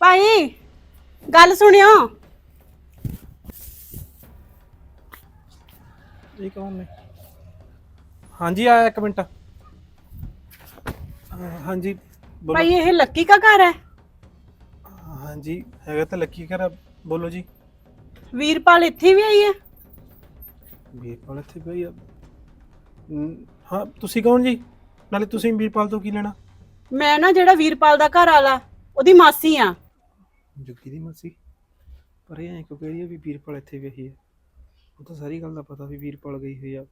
ਭਾਈ ਗੱਲ ਸੁਣਿਓ। ਇਹ ਕੌਣ ਨੇ? ਹਾਂਜੀ ਆਇਆ ਇੱਕ ਮਿੰਟ। ਅਹ ਹਾਂਜੀ ਬੋਲੋ। ਭਾਈ ਇਹ ਲੱਕੀ ਦਾ ਘਰ ਹੈ? ਹਾਂਜੀ ਹੈਗਾ ਤਾਂ ਲੱਕੀ ਘਰ ਆ। ਬੋਲੋ ਜੀ। ਵੀਰਪਾਲ ਇੱਥੇ ਵੀ ਆਈ ਹੈ? ਵੀਰਪਾਲ ਇੱਥੇ ਪਈ ਆ। ਹਮ, ਹਾਂ ਤੁਸੀਂ ਕੌਣ ਜੀ? ਨਾਲੇ ਤੁਸੀਂ ਵੀਰਪਾਲ ਤੋਂ ਕੀ ਲੈਣਾ? ਮੈਂ ਨਾ ਜਿਹੜਾ ਵੀਰਪਾਲ ਦਾ ਘਰ ਵਾਲਾ ਉਹਦੀ ਮਾਸੀ ਆ। ਜੁੱਗੀ ਦੀ ਮਾਸੀ। ਪਰ ਇਹ ਐਂ ਕਿਉਂ ਕਹਿ ਰਹੀ ਹੈ ਵੀ ਵੀਰਪਾਲ ਇੱਥੇ ਗਈ ਹੈ ਉਹ ਤਾਂ ਸਾਰੀ ਗੱਲ ਦਾ ਪਤਾ ਵੀ ਵੀਰਪਾਲ ਗਈ ਹੋਈ ਆ।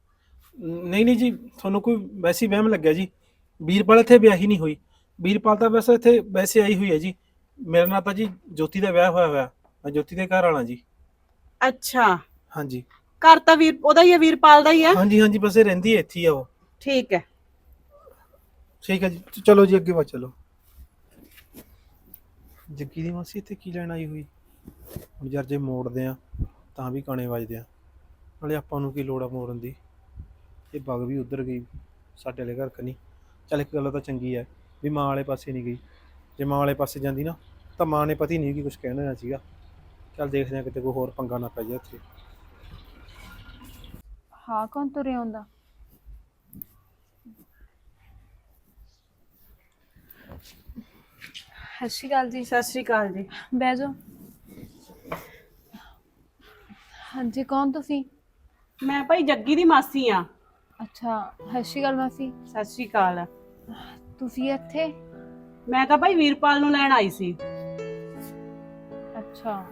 ਨਹੀਂ ਨਹੀਂ ਜੀ ਤੁਹਾਨੂੰ ਕੋਈ ਵੈਸੀ ਵਹਿਮ ਲੱਗਿਆ ਜੀ? ਵੀਰਪਾਲ ਇੱਥੇ ਵਿਆਹੀ ਨਹੀਂ ਹੋਈ। ਵੀਰਪਾਲ ਤਾਂ ਵੈਸੇ ਇੱਥੇ ਵੈਸੇ ਆਈ ਹੋਈ ਹੈ ਜੀ। ਮੇਰੇ ਨਾਲ ਤਾਂ ਜੀ ਜੋਤੀ ਦਾ ਵਿਆਹ ਹੋਇਆ ਹੋਇਆ। ਮੈਂ ਜੋਤੀ ਦੇ ਘਰ ਵਾਲਾ ਜੀ। ਅੱਛਾ। ਹਾਂਜੀ। ਘਰ ਤਾਂ ਵੀਰ ਉਹਦਾ ਹੀ ਹੈ ਵੀਰਪਾਲ ਦਾ ਹੀ ਹੈ ਹਾਂਜੀ ਹਾਂਜੀ ਬਸ ਇਹ ਰਹਿੰਦੀ ਹੈ ਇੱਥੇ ਹੀ ਆ ਉਹ। ਠੀਕ ਹੈ। ਠੀਕ ਹੈ ਜੀ। ਚਲੋ ਜੀ ਅੱਗੇ ਵਾ ਚਲੋ। ਜੱਗੀ ਦੀ ਮਾਸੀ ਇੱਥੇ ਕੀ ਲੈਣ ਆਈ ਹੋਈ? ਹੁਣ ਯਾਰ ਜੇ ਮੋੜਦੇ ਆ, ਤਾਂ ਵੀ ਕਾਣੇ ਵੱਜਦੇ ਆ। ਨਾਲੇ ਆਪਾਂ ਨੂੰ ਕੀ ਲੋੜ ਆ ਮੋੜਨ ਦੀ? ਇਹ ਬਗ ਵੀ ਉਧਰ ਗਈ, ਸਾਡੇ ਵਾਲੇ ਘਰ ਕਨੀ। ਚੱਲ ਇੱਕ ਗੱਲ ਤਾਂ ਚੰਗੀ ਹੈ ਵੀ ਮਾਂ ਵਾਲੇ ਪਾਸੇ ਨਹੀਂ ਗਈ। ਜੇ ਮਾਂ ਵਾਲੇ ਪਾਸੇ ਜਾਂਦੀ ਨਾ, ਤਾਂ ਮਾਂ ਨੇ ਪਤੀ ਨਹੀਂ ਕਿ ਕੁਝ ਕਹਿਣਾ ਨਾ ਸੀਗਾ। ਚੱਲ ਦੇਖਦੇ ਆ ਕਿਤੇ ਕੋਈ ਹੋਰ ਪੰਗਾ ਨਾ ਪੈ ਜਾਏ ਉੱਥੇ। ਹਾਂ, ਕੌਣ ਤੁਰੇ ਆਉਂਦਾ? ਸਤਿ ਸ਼੍ਰੀ ਅਕਾਲ ਜੀ। ਸਤਿ ਸ਼੍ਰੀ ਅਕਾਲ ਜੀ। ਬਹਿ ਜਾਓ। ਹਾਂਜੀ ਕੌਣ ਤੁਸੀਂ? ਮੈਂ ਭਾਈ ਜੱਗੀ ਦੀ ਮਾਸੀ ਆ ਅੱਛਾ ਸਤਿ ਸ਼੍ਰੀ ਅਕਾਲ ਮਾਸੀ। ਸਤਿ ਸ਼੍ਰੀ ਅਕਾਲ। ਤੁਸੀਂ ਇੱਥੇ? ਮੈਂ ਤਾਂ ਭਾਈ ਵੀਰਪਾਲ ਨੂੰ ਲੈਣ ਆਈ ਸੀ। ਅੱਛਾ।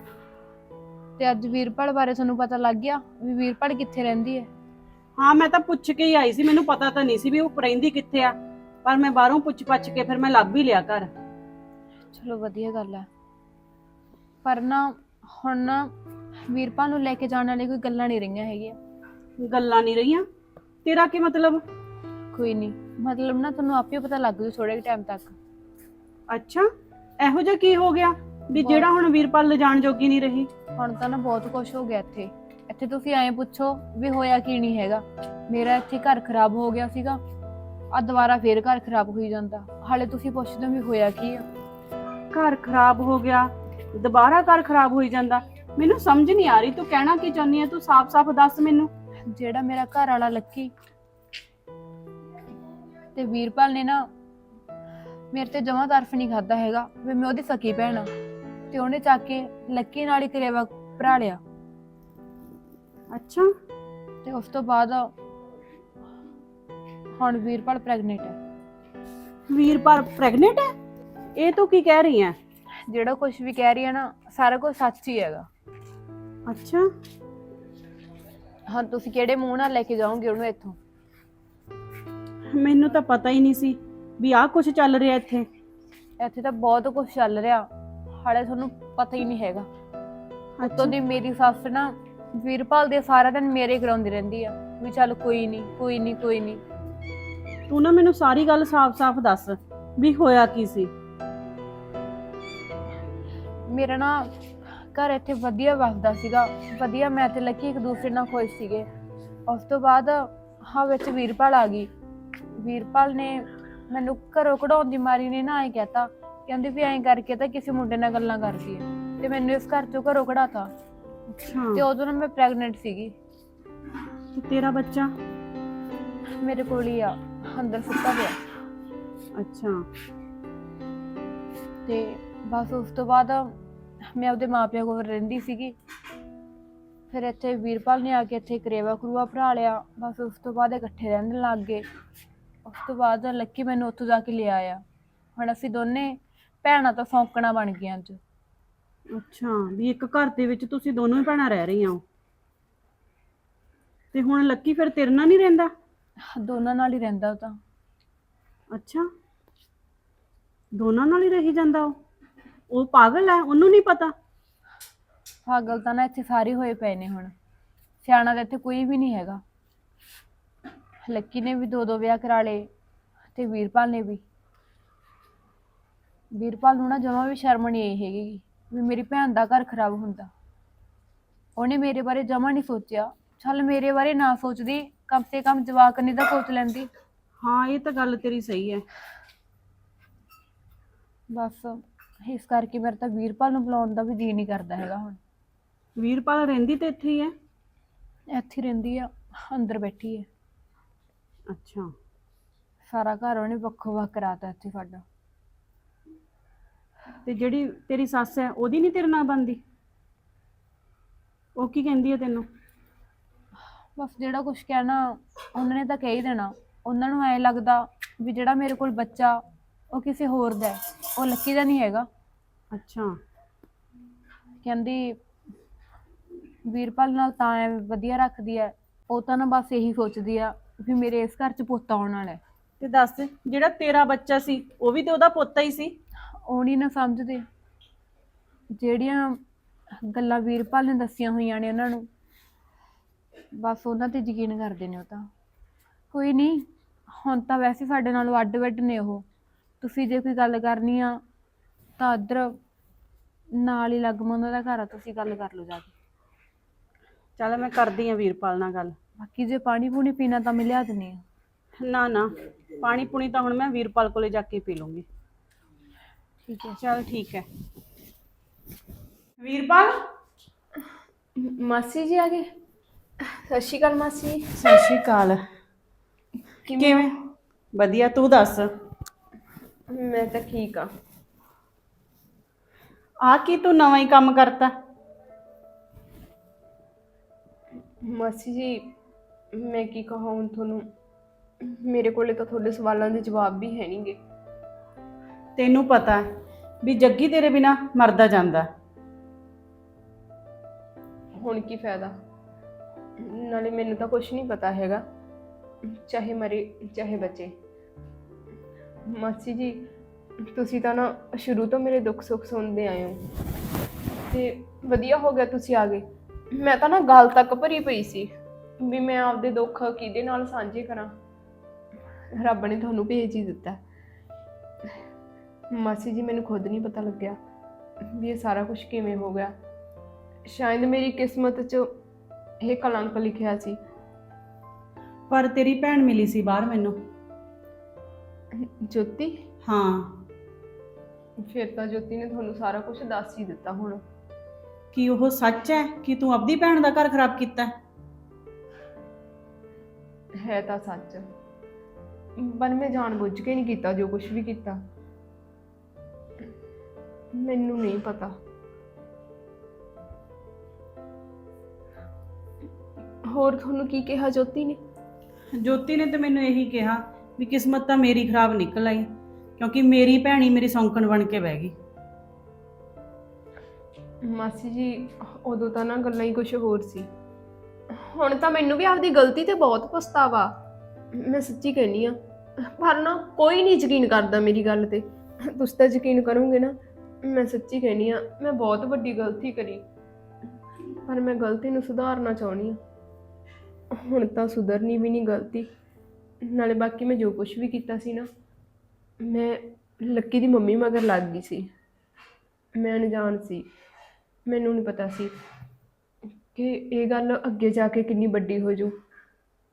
ਤੇ ਅੱਜ ਵੀਰਪਾਲ ਬਾਰੇ ਤੁਹਾਨੂੰ ਪਤਾ ਲੱਗ ਗਿਆ ਵੀ ਵੀਰਪਾਲ ਕਿੱਥੇ ਰਹਿੰਦੀ ਹੈ? ਹਾਂ ਮੈਂ ਤਾਂ ਪੁੱਛ ਕੇ ਹੀ ਆਈ ਸੀ। ਮੈਨੂੰ ਪਤਾ ਤਾਂ ਨਹੀਂ ਸੀ ਵੀ ਉਹ ਰਹਿੰਦੀ ਕਿੱਥੇ ਆ। ਪਰ ਮੈਂ ਬਾਹਰੋਂ ਪੁੱਛ ਪੱਛ ਕੇ ਫਿਰ ਮੈਂ ਲੱਭ ਹੀ ਲਿਆ ਘਰ। ਚਲੋ ਵਧੀਆ ਗੱਲ ਹੈ ਪਰ ਨਾ ਹੁਣ ਨਾ ਵੀਰਪਾਲ ਨੂੰ ਲੈ ਕੇ ਜਾਣ ਵਾਲੀ ਕੋਈ ਗੱਲਾਂ ਨਹੀਂ ਰਹੀਆਂ ਹੈਗੀਆਂ। ਗੱਲਾਂ ਨਹੀਂ ਰਹੀਆਂ? ਤੇਰਾ ਕੀ ਮਤਲਬ? ਕੋਈ ਨਹੀਂ। ਮਤਲਬ ਨਾ ਤੁਹਾਨੂੰ ਆਪੇ ਪਤਾ ਲੱਗ ਜੂ ਥੋੜੇ ਟਾਈਮ ਤੱਕ। ਅੱਛਾ ਇਹੋ ਜਿਹਾ ਕੀ ਹੋ ਗਿਆ ਵੀ ਜਿਹੜਾ ਹੁਣ ਵੀਰਪਾਲ ਲਿਜਾਣ ਜੋਗੀ ਨਹੀਂ ਰਹੀ? ਹੁਣ ਤਾਂ ਨਾ ਬਹੁਤ ਕੁਝ ਹੋ ਗਿਆ ਇੱਥੇ। ਇੱਥੇ ਤੁਸੀਂ ਐਂ ਪੁੱਛੋ ਵੀ ਹੋਇਆ ਕੀ ਨਹੀਂ ਹੈਗਾ। ਮੇਰਾ ਇੱਥੇ ਘਰ ਖਰਾਬ ਹੋ ਗਿਆ ਸੀਗਾ। ਆ ਦੁਬਾਰਾ ਫੇਰ ਘਰ ਖਰਾਬ ਹੋਈ ਜਾਂਦਾ। ਹਾਲੇ ਤੁਸੀਂ ਪੁੱਛਦੇ ਹੋ ਵੀ ਹੋਇਆ ਕੀ ਆ। ਘਰ ਖਰਾਬ ਹੋ ਗਿਆ ਦੁਬਾਰਾ ਘਰ ਖਰਾਬ ਹੋਈ ਜਾਂਦਾ। ਮੈਨੂੰ ਸਮਝ ਨਹੀਂ ਆ ਰਹੀ ਤੂੰ ਕਹਿਣਾ ਕੀ ਚਾਹੁੰਦੀ ਹੈ ਤੂੰ ਸਾਫ਼-ਸਾਫ਼ ਦੱਸ ਮੈਨੂੰ। ਜਿਹੜਾ ਮੇਰਾ ਘਰ ਵਾਲਾ ਲੱਕੀ ਤੇ ਵੀਰਪਾਲ ਨੇ ਨਾ ਮੇਰੇ ਤੇ ਜਮਾ ਤਰਫ ਨਹੀਂ ਖਾਦਾ ਹੈਗਾ ਵੀ ਮੈਂ ਉਹਦੀ ਸਕੀ ਭੈਣ ਆ। ਤੇ ਉਹਨੇ ਚੱਕ ਕੇ ਲੱਕੀ ਨਾਲ ਹੀ ਕਰੇਵਾ ਭਰਾ ਲਿਆ। ਅੱਛਾ। ਤੇ ਉਸ ਤੋਂ ਬਾਅਦ ਹੁਣ ਵੀਰਪਾਲ ਪ੍ਰੈਗਨੈਂਟ ਹੈ ਵੀਰਪਾਲ ਪ੍ਰੈਗਨੈਂਟ ਹੈ ਇਹ ਤੂੰ ਕੀ ਕਹਿ ਰਹੀ ਹੈ ਜਿਹੜਾ ਕੁਝ ਵੀ ਕਹਿ ਰਹੀ ਹੈ ਨਾ ਸਾਰਾ ਕੁਝ ਸੱਚ ਹੀ ਹੈਗਾ। ਅੱਛਾ। ਹਾਂ ਤੁਸੀਂ ਕਿਹੜੇ ਮੂੰਹ ਨਾਲ ਲੈ ਕੇ ਜਾਓਗੇ ਉਹਨੂੰ ਇੱਥੋਂ? ਮੈਨੂੰ ਤਾਂ ਪਤਾ ਹੀ ਨਹੀਂ ਸੀ ਵੀ ਆਹ ਕੁਝ ਚੱਲ ਰਿਹਾ ਇੱਥੇ। ਇੱਥੇ ਤਾਂ ਬਹੁਤ ਕੁਝ ਚੱਲ ਰਿਹਾ। ਹਾਲੇ ਤੁਹਾਨੂੰ ਪਤਾ ਹੀ ਨਹੀਂ ਹੈਗਾ। ਉੱਤੋਂ ਦੀ ਮੇਰੀ ਸੱਸ ਨਾ ਵੀਰਪਾਲ ਦੇ ਸਾਰਾ ਦਿਨ ਮੇਰੇ ਕਰਾਉਂਦੀ ਰਹਿੰਦੀ ਆ ਵੀ ਚੱਲ ਕੋਈ ਨਹੀਂ ਕੋਈ ਨਹੀਂ ਕੋਈ ਨਹੀਂ। ਤੂੰ ਨਾ ਮੈਨੂੰ ਸਾਰੀ ਗੱਲ ਸਾਫ਼-ਸਾਫ਼ ਦੱਸ ਵੀ ਹੋਇਆ ਕੀ ਸੀ। ਮੇਰਾ ਨਾ ਘਰ ਇੱਥੇ ਵਧੀਆ ਵਸਦਾ ਸੀਗਾ। ਵਧੀਆ ਮੈਂ ਤੇ ਲੱਕੀ ਇੱਕ ਦੂਸਰੇ ਨਾਲ ਖੁਸ਼ ਸੀਗੇ। ਉਸ ਤੋਂ ਬਾਅਦ ਹਾਂ ਵਿੱਚ ਵੀਰਪਾਲ ਆ ਗਈ। ਵੀਰਪਾਲ ਨੇ ਮੈਨੂੰ ਘਰੋਂ ਕਢਾਉਣ ਦੀ ਮਾਰੀ ਨੇ ਨਾ ਐਂ ਕਹਿਤਾ। ਕਹਿੰਦੀ ਵੀ ਐਂ ਕਰਕੇ ਤਾਂ ਕਿਸੇ ਮੁੰਡੇ ਨਾਲ ਗੱਲਾਂ ਕਰਦੀ ਹੈ ਤੇ ਮੈਨੂੰ ਇਸ ਘਰ ਚੋਂ ਘਰੋਂ ਕਢਾਤਾ। ਤੇ ਉਦੋਂ ਨਾ ਮੈਂ ਪ੍ਰੈਗਨੈਂਟ ਸੀਗੀ। ਤੇ ਤੇਰਾ ਬੱਚਾ? ਮੇਰੇ ਕੋਲ ਹੀ ਆ। ਅੰਦਰ ਸੁੱਤਾ ਪਿਆ। ਅੱਛਾ। ਤੇ ਬਸ ਉਸ ਤੋਂ ਬਾਅਦ ਮੈਂ ਆਪਦੇ ਮਾਪਿਆਂ ਕੋਲ ਰਹਿੰਦੀ ਸੀਗੀ। ਫਿਰ ਇੱਥੇ ਵੀਰਪਾਲ ਨੇ ਆ ਕੇ ਇੱਥੇ ਕਰੇਵਾ ਕਰੂਆ ਭਰਾ ਲਿਆ। ਬਸ ਉਸ ਤੋਂ ਬਾਅਦ ਇਕੱਠੇ ਰਹਿਣ ਲੱਗ ਗਏ। ਉਸ ਤੋਂ ਬਾਅਦ ਲੱਕੀ ਮੈਨੂੰ ਉੱਥੋਂ ਜਾ ਕੇ ਲਿਆ ਆਇਆ। ਹੁਣ ਅਸੀਂ ਦੋਨੇ ਭੈਣਾਂ ਤੋਂ ਸੌਂਕਣਾ ਬਣ ਗਈਆਂ ਅੱਜ। ਅੱਛਾ ਵੀ ਇੱਕ ਘਰ ਦੇ ਵਿੱਚ ਤੁਸੀਂ ਦੋਨੋਂ ਹੀ ਭੈਣਾਂ ਰਹਿ ਰਹੀਆਂ ਹੋ। ਤੇ ਹੁਣ ਲੱਕੀ ਫਿਰ ਤੇਰੇ ਨਾਲ ਨਹੀਂ ਰਹਿੰਦਾ? ਦੋਨਾਂ ਨਾਲ ਹੀ ਰਹਿੰਦਾ ਉਹ ਤਾਂ। ਅੱਛਾ। ਦੋਨਾਂ ਨਾਲ ਹੀ ਰਹੀ ਜਾਂਦਾ ਉਹ? ਉਹ ਪਾਗਲ ਹੈ ਉਹਨੂੰ ਨਹੀਂ ਪਤਾ। ਪਾਗਲ ਤਾਂ ਨਾ ਇੱਥੇ ਸਾਰੇ ਹੋਏ ਪਏ ਨੇ ਹੁਣ। ਸਿਆਣਾ ਤਾਂ ਇੱਥੇ ਕੋਈ ਵੀ ਨਹੀਂ ਹੈਗਾ। ਲੱਕੀ ਨੇ ਵੀ ਦੋ ਦੋ ਵਿਆਹ ਕਰਾ ਲਏ ਤੇ ਵੀਰਪਾਲ ਨੇ ਵੀ। ਵੀਰਪਾਲ ਨੂੰ ਨਾ ਜਮਾਂ ਵੀ ਸ਼ਰਮ ਨਹੀਂ ਆਈ ਹੈਗੀ ਵੀ ਮੇਰੀ ਭੈਣ ਦਾ ਘਰ ਖਰਾਬ ਹੁੰਦਾ। ਉਹਨੇ ਮੇਰੇ ਬਾਰੇ ਜਮਾਂ ਨਹੀਂ ਸੋਚਿਆ। ਚੱਲ ਮੇਰੇ ਬਾਰੇ ਨਾ ਸੋਚਦੀ ਕਮ ਸੇ ਕਮ ਜਵਾਕ ਨਹੀਂ ਤਾਂ ਸੋਚ ਲੈਂਦੀ। ਹਾਂ ਇਹ ਤਾਂ ਗੱਲ ਤੇਰੀ ਸਹੀ ਹੈ। ਬਸ। ਇਸ ਕਰਕੇ ਮੇਰਾ ਤਾਂ ਵੀਰਪਾਲ ਨੂੰ ਬੁਲਾਉਣ ਦਾ ਵੀ ਜੀ ਨਹੀਂ ਕਰਦਾ ਹੈਗਾ ਹੁਣ। ਵੀਰਪਾਲ ਰਹਿੰਦੀ ਤੇ ਇੱਥੇ ਹੀ ਹੈ? ਇੱਥੇ ਹੀ ਰਹਿੰਦੀ ਆ ਅੰਦਰ ਬੈਠੀ ਹੈ। ਅੱਛਾ। ਸਾਰਾ ਘਰ ਉਹਨੇ ਵੱਖੋ ਵੱਖ ਕਰਾਤਾ ਇੱਥੇ ਸਾਡਾ। ਤੇ ਜਿਹੜੀ ਤੇਰੀ ਸੱਸ ਹੈ ਉਹਦੀ ਨਹੀਂ ਤੇਰੇ ਨਾਲ ਬੰਦੀ ਉਹ ਕੀ ਕਹਿੰਦੀ ਹੈ ਤੈਨੂੰ? ਬਸ ਜਿਹੜਾ ਕੁਝ ਕਹਿਣਾ ਉਹਨਾਂ ਨੇ ਤਾਂ ਕਹਿ ਹੀ ਦੇਣਾ। ਉਹਨਾਂ ਨੂੰ ਐ ਲੱਗਦਾ ਵੀ ਜਿਹੜਾ ਮੇਰੇ ਕੋਲ ਬੱਚਾ ਉਹ ਕਿਸੇ ਹੋਰ ਦਾ ਹੈ। ਉਹ ਲੱਕੀ ਦਾ ਨਹੀਂ ਹੈਗਾ। ਅੱਛਾ। ਕਹਿੰਦੀ ਵੀਰਪਾਲ ਨਾਲ ਤਾਂ ਐ ਵਧੀਆ ਰੱਖਦੀ ਐ ਉਹ ਤਾਂ ਨਾ ਬਸ ਇਹੀ ਸੋਚਦੀ ਆ ਵੀ ਮੇਰੇ ਇਸ ਘਰ 'ਚ ਪੁੱਤ ਆਉਣ ਵਾਲਾ ਹੈ। ਤੇ ਦੱਸ ਜਿਹੜਾ ਤੇਰਾ ਬੱਚਾ ਸੀ ਉਹ ਵੀ ਤੇ ਉਹਦਾ ਪੁੱਤ ਹੀ ਸੀ? ਉਹ ਨਹੀਂ ਨਾ ਸਮਝਦੇ। ਜਿਹੜੀਆਂ ਗੱਲਾਂ ਵੀਰਪਾਲ ਨੇ ਦੱਸੀਆਂ ਹੋਈਆਂ ਨੇ ਉਹਨਾਂ ਨੂੰ ਬਸ ਉਹਨਾਂ ਤੇ ਯਕੀਨ ਕਰਦੇ ਨੇ ਉਹ ਤਾਂ। ਕੋਈ ਨਹੀਂ ਹੁਣ ਤਾਂ ਵੈਸੇ ਸਾਡੇ ਨਾਲੋਂ ਅੱਡ ਵੱਡ ਨੇ ਉਹ। ਤੁਸੀਂ ਜੇ ਕੋਈ ਗੱਲ ਕਰਨੀ ਆ ਤਾਂ ਇੱਧਰ ਨਾਲ ਹੀ ਲੱਗ ਉਹਨਾਂ ਦਾ ਘਰ ਆ ਤੁਸੀਂ ਗੱਲ ਕਰ ਲਓ ਜਾ ਕੇ। ਚੱਲ ਮੈਂ ਕਰਦੀ ਆ ਵੀਰਪਾਲ ਨਾਲ ਗੱਲ। ਬਾਕੀ ਜੇ ਪਾਣੀ ਪੂਣੀ ਪੀਣਾ ਤਾਂ ਮੈਂ ਲਿਆ ਦਿੰਦੀ ਆ। ਨਾ ਨਾ ਪਾਣੀ ਪੁਣੀ ਤਾਂ ਹੁਣ ਮੈਂ ਵੀਰਪਾਲ ਕੋਲੇ ਜਾ ਕੇ ਪੀ ਲੂੰਗੀ। ਠੀਕ ਹੈ। ਚੱਲ ਠੀਕ ਹੈ। ਵੀਰਪਾਲ? ਮਾਸੀ ਜੀ ਆ ਗਏ। ਸਤਿ ਸ਼੍ਰੀ ਅਕਾਲ ਮਾਸੀ। ਸਤਿ ਸ਼੍ਰੀ ਅਕਾਲ। ਕਿਵੇਂ ਵਧੀਆ ਤੂੰ ਦੱਸ? ਮੈਂ ਤਾਂ ਠੀਕ ਆ। ਆ ਕੀ ਤੂੰ ਨਵਾਂ ਹੀ ਕੰਮ ਕਰਤਾ? ਮਾਸੀ ਜੀ ਮੈਂ ਕੀ ਕਹਾਂ ਹੁਣ ਤੁਹਾਨੂੰ? ਮੇਰੇ ਕੋਲੇ ਤਾਂ ਤੁਹਾਡੇ ਸਵਾਲਾਂ ਦੇ ਜਵਾਬ ਵੀ ਹੈ ਨਹੀਂਗੇ ਤੈਨੂੰ ਪਤਾ ਹੈ ਵੀ ਜੱਗੀ ਤੇਰੇ ਬਿਨਾ ਮਰਦਾ ਜਾਂਦਾ। ਹੁਣ ਕੀ ਫਾਇਦਾ? ਨਾਲੇ ਮੈਨੂੰ ਤਾਂ ਕੁਝ ਨਹੀਂ ਪਤਾ ਹੈਗਾ। ਚਾਹੇ ਮਰੇ ਚਾਹੇ ਬਚੇ। ਮਾਸੀ ਜੀ, ਤੁਸੀਂ ਤਾਂ ਨਾ ਸ਼ੁਰੂ ਤੋਂ ਮੇਰੇ ਦੁੱਖ ਸੁੱਖ ਸੁਣਦੇ ਆਏ ਹੋ। ਤੇ ਵਧੀਆ ਹੋ ਗਿਆ ਤੁਸੀਂ ਆ ਗਏ। ਮੈਂ ਤਾਂ ਨਾ ਗੱਲ ਤੱਕ ਭਰੀ ਪਈ ਸੀ ਵੀ ਮੈਂ ਆਪਦੇ ਦੁੱਖ ਕਿਹਦੇ ਨਾਲ ਸਾਂਝੇ ਕਰਾਂ। ਰੱਬ ਨੇ ਤੁਹਾਨੂੰ ਭੇਜ ਹੀ ਦਿੱਤਾ। ਮਾਸੀ ਜੀ, ਮੈਨੂੰ ਖੁਦ ਨਹੀਂ ਪਤਾ ਲੱਗਿਆ ਵੀ ਇਹ ਸਾਰਾ ਕੁਝ ਕਿਵੇਂ ਹੋ ਗਿਆ। ਸ਼ਾਇਦ ਮੇਰੀ ਕਿਸਮਤ 'ਚ ਇਹ ਕਲੰਕ ਲਿਖਿਆ ਸੀ। ਪਰ ਤੇਰੀ ਭੈਣ ਮਿਲੀ ਸੀ ਬਾਹਰ ਮੈਨੂੰ। ਜੋਤੀ? ਹਾਂ। ਫਿਰ ਤਾਂ ਜੋਤੀ ਨੇ ਤੁਹਾਨੂੰ ਸਾਰਾ ਕੁਝ ਦੱਸ ਹੀ ਦਿੱਤਾ ਹੁਣ। ਕੀ ਉਹ ਸੱਚ ਹੈ? ਕਿ ਤੂੰ ਆਪਦੀ ਭੈਣ ਦਾ ਘਰ ਖਰਾਬ ਕੀਤਾ? ਹੈ? ਹੈ ਤਾਂ ਸੱਚ। ਪਰ ਮੈਂ ਜਾਣ ਬੁੱਝ ਕੇ ਨਹੀਂ ਕੀਤਾ ਜੋ ਕੁਝ ਵੀ ਕੀਤਾ। ਮੈਨੂੰ ਨਹੀਂ ਪਤਾ। ਹੋਰ ਤੁਹਾਨੂੰ ਕੀ ਕਿਹਾ ਜੋਤੀ ਨੇ? ਜੋਤੀ ਨੇ ਤੇ ਮੈਨੂੰ ਇਹੀ ਕਿਹਾ ਵੀ ਕਿਸਮਤ ਤਾਂ ਮੇਰੀ ਖਰਾਬ ਨਿਕਲ ਆਈ, ਕਿਉਂਕਿ ਮੇਰੀ ਭੈਣੀ ਮੇਰੀ ਸੌਂਕਣ ਬਣ ਕੇ ਬਹਿ ਗਈ। ਮਾਸੀ ਜੀ, ਉਦੋਂ ਤਾਂ ਨਾ ਗੱਲਾਂ ਹੀ ਕੁਝ ਹੋਰ ਸੀ। ਹੁਣ ਤਾਂ ਮੈਨੂੰ ਵੀ ਆਪਦੀ ਗਲਤੀ ਤੇ ਬਹੁਤ ਪਛਤਾਵਾ। ਮੈਂ ਸੱਚੀ ਕਹਿੰਨੀ ਆ ਪਰ ਨਾ ਕੋਈ ਨਹੀਂ ਯਕੀਨ ਕਰਦਾ ਮੇਰੀ ਗੱਲ ਤੇ। ਤੁਸੀਂ ਤਾਂ ਯਕੀਨ ਕਰੋਗੇ ਨਾ, ਮੈਂ ਸੱਚੀ ਕਹਿੰਨੀ ਆ ਮੈਂ ਬਹੁਤ ਵੱਡੀ ਗਲਤੀ ਕਰੀ। ਪਰ ਮੈਂ ਗਲਤੀ ਨੂੰ ਸੁਧਾਰਨਾ ਚਾਹੁੰਦੀ ਆ ਹੁਣ ਤਾਂ ਸੁਧਰਨੀ ਵੀ ਨਹੀਂ ਗਲਤੀ। ਨਾਲੇ ਬਾਕੀ ਮੈਂ ਜੋ ਕੁਝ ਵੀ ਕੀਤਾ ਸੀ ਨਾ ਮੈਂ ਲੱਕੀ ਦੀ ਮੰਮੀ ਮਗਰ ਲੱਗ ਗਈ ਸੀ। ਮੈਂ ਅਣਜਾਣ ਸੀ। ਮੈਨੂੰ ਨਹੀਂ ਪਤਾ ਸੀ ਕਿ ਇਹ ਗੱਲ ਅੱਗੇ ਜਾ ਕੇ ਕਿੰਨੀ ਵੱਡੀ ਹੋ ਜੂ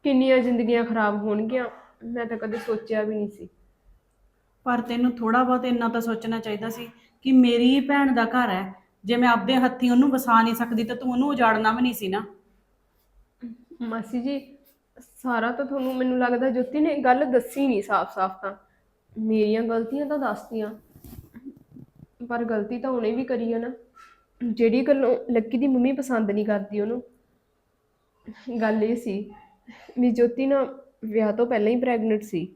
ਕਿੰਨੀਆਂ ਜ਼ਿੰਦਗੀਆਂ ਖਰਾਬ ਹੋਣਗੀਆਂ ਮੈਂ ਤਾਂ ਕਦੇ ਸੋਚਿਆ ਵੀ ਨਹੀਂ ਸੀ। ਪਰ ਤੈਨੂੰ ਥੋੜਾ ਬਹੁਤ ਇੰਨਾ ਤਾਂ ਸੋਚਣਾ ਚਾਹੀਦਾ ਸੀ ਕਿ ਮੇਰੀ ਹੀ ਭੈਣ ਦਾ ਘਰ ਹੈ। ਜੇ ਮੈਂ ਆਪਦੇ ਹੱਥੀਂ ਉਹਨੂੰ ਵਸਾ ਨਹੀਂ ਸਕਦੀ ਤਾਂ ਤੂੰ ਉਹਨੂੰ ਉਜਾੜਨਾ ਵੀ ਨਹੀਂ ਸੀ ਨਾ। ਮਾਸੀ ਜੀ ਸਾਰਾ ਤਾਂ ਤੁਹਾਨੂੰ ਮੈਨੂੰ ਲੱਗਦਾ ਜੋਤੀ ਨੇ ਗੱਲ ਦੱਸੀ ਨਹੀਂ ਸਾਫ਼-ਸਾਫ਼ ਤਾਂ। ਮੇਰੀਆਂ ਗਲਤੀਆਂ ਤਾਂ ਦੱਸਤੀਆਂ। ਪਰ ਗਲਤੀ ਤਾਂ ਉਹਨੇ ਵੀ ਕਰੀ ਆ ਨਾ। ਜਿਹੜੀ ਗੱਲੋਂ ਲੱਕੀ ਦੀ ਮੰਮੀ ਪਸੰਦ ਨਹੀਂ ਕਰਦੀ ਉਹਨੂੰ। ਗੱਲ ਇਹ ਸੀ ਵੀ ਜੋਤੀ ਨਾ ਵਿਆਹ ਤੋਂ ਪਹਿਲਾਂ ਹੀ ਪ੍ਰੈਗਨੈਂਟ ਸੀ।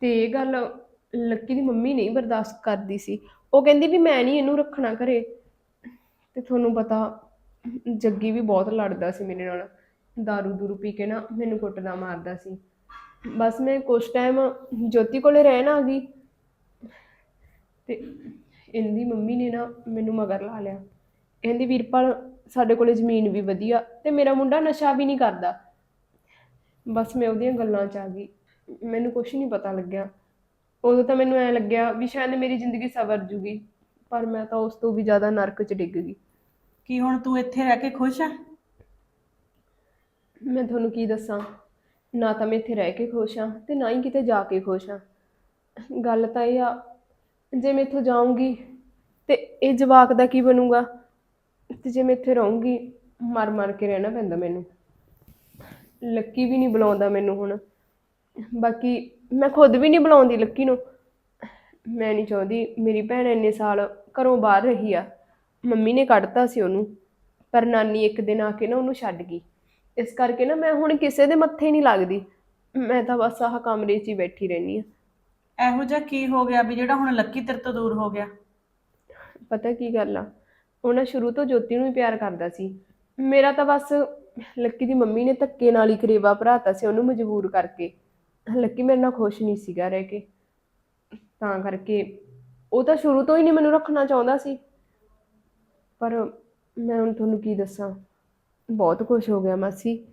ਤੇ ਇਹ ਗੱਲ ਲੱਕੀ ਦੀ ਮੰਮੀ ਨਹੀਂ ਬਰਦਾਸ਼ਤ ਕਰਦੀ ਸੀ। ਉਹ ਕਹਿੰਦੀ ਵੀ ਮੈਂ ਨਹੀਂ ਇਹਨੂੰ ਰੱਖਣਾ ਘਰੇ। ਤੇ ਤੁਹਾਨੂੰ ਪਤਾ ਜੱਗੀ ਵੀ ਬਹੁਤ ਲੜਦਾ ਸੀ ਮੇਰੇ ਨਾਲ। ਦਾਰੂ ਦੂਰੂ ਪੀ ਕੇ ਨਾ ਮੈਨੂੰ ਕੁੱਟਦਾ ਮਾਰਦਾ ਸੀ ਬਸ ਮੈਂ ਕੁਛ ਟਾਈਮ ਜੋਤੀ ਕੋਲੇ ਰਹਿਣ ਆ ਗਈ ਤੇ ਇਹਦੀ ਮੰਮੀ ਨੇ ਨਾ ਮੈਨੂੰ ਮਗਰ ਲਾ ਲਿਆ ਕਹਿੰਦੀ ਵੀਰਪਾਲ ਸਾਡੇ ਕੋਲੇ ਜ਼ਮੀਨ ਵੀ ਵਧੀਆ ਤੇ ਮੇਰਾ ਮੁੰਡਾ ਨਸ਼ਾ ਵੀ ਨਹੀਂ ਕਰਦਾ ਬਸ ਮੈਂ ਉਹਦੀਆਂ ਗੱਲਾਂ 'ਚ ਆ ਗਈ ਮੈਨੂੰ ਕੁਛ ਨਹੀਂ ਪਤਾ ਲੱਗਿਆ ਉਦੋਂ ਤਾਂ ਮੈਨੂੰ ਐ ਲੱਗਿਆ ਵੀ ਸ਼ਾਇਦ ਮੇਰੀ ਜ਼ਿੰਦਗੀ ਸਵਰ ਜੂਗੀ ਪਰ ਮੈਂ ਤਾਂ ਉਸ ਤੋਂ ਵੀ ਜ਼ਿਆਦਾ ਨਰਕ 'ਚ ਡਿੱਗ ਗਈ ਕੀ ਹੁਣ ਤੂੰ ਇੱਥੇ ਰਹਿ ਕੇ ਖੁਸ਼ ਹੈ ਮੈਂ ਤੁਹਾਨੂੰ ਕੀ ਦੱਸਾਂ? ਨਾ ਤਾਂ ਮੈਂ ਇੱਥੇ ਰਹਿ ਕੇ ਖੁਸ਼ ਹਾਂ ਤੇ ਨਾ ਹੀ ਕਿਤੇ ਜਾ ਕੇ ਖੁਸ਼ ਹਾਂ। ਗੱਲ ਤਾਂ ਇਹ ਆ, ਜੇ ਮੈਂ ਇੱਥੋਂ ਜਾਊਂਗੀ ਤੇ ਇਹ ਜਵਾਕ ਦਾ ਕੀ ਬਣੂਗਾ? ਤੇ ਜੇ ਮੈਂ ਇੱਥੇ ਰਹੂੰਗੀ, ਮਰ ਮਰ ਕੇ ਰਹਿਣਾ ਪੈਂਦਾ ਮੈਨੂੰ। ਲੱਕੀ ਵੀ ਨਹੀਂ ਬੁਲਾਉਂਦਾ ਮੈਨੂੰ ਹੁਣ। ਬਾਕੀ ਮੈਂ ਖੁਦ ਵੀ ਨਹੀਂ ਬੁਲਾਉਂਦੀ ਲੱਕੀ ਨੂੰ। ਮੈਂ ਨਹੀਂ ਚਾਹੁੰਦੀ, ਮੇਰੀ ਭੈਣ ਇੰਨੇ ਸਾਲ ਘਰੋਂ ਬਾਹਰ ਰਹੀ ਆ। ਮੰਮੀ ਨੇ ਕੱਢਤਾ ਸੀ ਉਹਨੂੰ, ਪਰ ਨਾਨੀ ਇੱਕ ਦਿਨ ਆ ਕੇ ਨਾ ਉਹਨੂੰ ਛੱਡ ਗਈ। ਇਸ ਕਰਕੇ ਨਾ ਮੈਂ ਹੁਣ ਕਿਸੇ ਦੇ ਮੱਥੇ ਨਹੀਂ ਲੱਗਦੀ। ਮੈਂ ਤਾਂ ਬਸ ਆਹ ਕਮਰੇ 'ਚ ਹੀ ਬੈਠੀ ਰਹਿੰਦੀ ਆ ਇਹੋ ਜਿਹਾ ਕੀ ਹੋ ਗਿਆ ਵੀ ਜਿਹੜਾ ਹੁਣ ਲੱਕੀ ਤੇਰੇ ਤੋਂ ਦੂਰ ਹੋ ਗਿਆ? ਪਤਾ ਕੀ ਗੱਲ ਆ? ਉਹ ਨਾ ਸ਼ੁਰੂ ਤੋਂ ਜੋਤੀ ਨੂੰ ਹੀ ਪਿਆਰ ਕਰਦਾ ਸੀ। ਮੇਰਾ ਤਾਂ ਬਸ ਲੱਕੀ ਦੀ ਮੰਮੀ ਨੇ ਧੱਕੇ ਨਾਲ ਹੀ ਕਰੇਵਾ ਭਰਾਤਾ ਸੀ ਉਹਨੂੰ ਮਜਬੂਰ ਕਰਕੇ। ਲੱਕੀ ਮੇਰੇ ਨਾਲ ਖੁਸ਼ ਨਹੀਂ ਸੀਗਾ ਰਹਿ ਕੇ। ਤਾਂ ਕਰਕੇ ਉਹ ਤਾਂ ਸ਼ੁਰੂ ਤੋਂ ਹੀ ਨਹੀਂ ਮੈਨੂੰ ਰੱਖਣਾ ਚਾਹੁੰਦਾ ਸੀ। ਪਰ ਮੈਂ ਹੁਣ ਤੁਹਾਨੂੰ ਕੀ ਦੱਸਾਂ? ਬਹੁਤ ਖੁਸ਼ ਹੋ ਗਿਆ ਮਾਸੀ।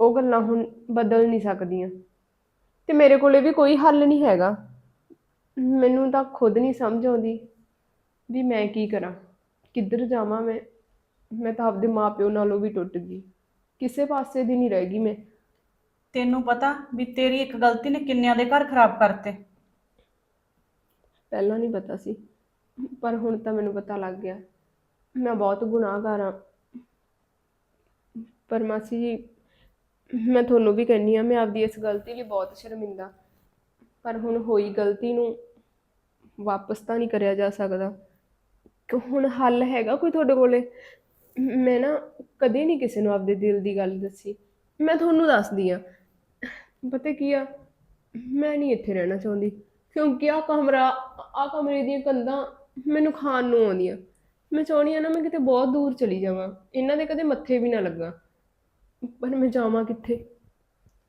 ਉਹ ਗੱਲਾਂ ਹੁਣ ਬਦਲ ਨਹੀਂ ਸਕਦੀਆਂ। ਤੇ ਮੇਰੇ ਕੋਲੇ ਵੀ ਕੋਈ ਹੱਲ ਨਹੀਂ ਹੈਗਾ। ਮੈਨੂੰ ਤਾਂ ਖੁਦ ਨਹੀਂ ਸਮਝ ਆਉਂਦੀ ਵੀ ਮੈਂ ਕੀ ਕਰਾਂ। ਕਿੱਧਰ ਜਾਵਾਂ ਮੈਂ? ਮੈਂ ਤਾਂ ਆਪਦੇ ਮਾਪਿਓ ਨਾਲੋਂ ਵੀ ਟੁੱਟ ਗਈ। ਕਿਸੇ ਪਾਸੇ ਦੀ ਨਹੀਂ ਰਹਿ ਗਈ ਮੈਂ। ਤੈਨੂੰ ਪਤਾ ਵੀ ਤੇਰੀ ਇੱਕ ਗਲਤੀ ਨੇ ਕਿੰਨਿਆਂ ਦੇ ਘਰ ਖਰਾਬ ਕਰਤੇ। ਪਹਿਲਾਂ ਨਹੀਂ ਪਤਾ ਸੀ ਪਰ ਹੁਣ ਤਾਂ ਮੈਨੂੰ ਪਤਾ ਲੱਗ ਗਿਆ। ਮੈਂ ਬਹੁਤ ਗੁਨਾਹਗਾਰ ਹਾਂ। ਪਰ ਮਾਸੀ ਜੀ, ਮੈਂ ਤੁਹਾਨੂੰ ਵੀ ਕਹਿੰਨੀ ਆ ਮੈਂ ਆਪਦੀ ਇਸ ਗਲਤੀ ਲਈ ਬਹੁਤ ਸ਼ਰਮਿੰਦਾ। ਪਰ ਹੁਣ ਹੋਈ ਗਲਤੀ ਨੂੰ ਵਾਪਸ ਤਾਂ ਨਹੀਂ ਕਰਿਆ ਜਾ ਸਕਦਾ। ਕਿ ਹੁਣ ਹੱਲ ਹੈਗਾ ਕੋਈ ਤੁਹਾਡੇ ਕੋਲੇ? ਮੈਂ ਨਾ ਕਦੇ ਨਹੀਂ ਕਿਸੇ ਨੂੰ ਆਪਦੇ ਦਿਲ ਦੀ ਗੱਲ ਦੱਸੀ। ਮੈਂ ਤੁਹਾਨੂੰ ਦੱਸਦੀ ਆ ਪਤਾ ਕੀ ਆ? ਮੈਂ ਨਹੀਂ ਇੱਥੇ ਰਹਿਣਾ ਚਾਹੁੰਦੀ। ਕਿਉਂਕਿ ਆ ਕਮਰਾ ਆ ਕਮਰੇ ਦੀਆਂ ਕੰਧਾਂ ਮੈਨੂੰ ਖਾਣ ਨੂੰ ਆਉਂਦੀਆਂ। ਮੈਂ ਚਾਹੁੰਦੀ ਆ ਨਾ ਮੈਂ ਕਿਤੇ ਬਹੁਤ ਦੂਰ ਚਲੀ ਜਾਵਾਂ। ਇਹਨਾਂ ਦੇ ਕਦੇ ਮੱਥੇ ਵੀ ਨਾ ਲੱਗਾ। ਪਰ ਮੈਂ ਜਾਵਾਂ ਕਿੱਥੇ?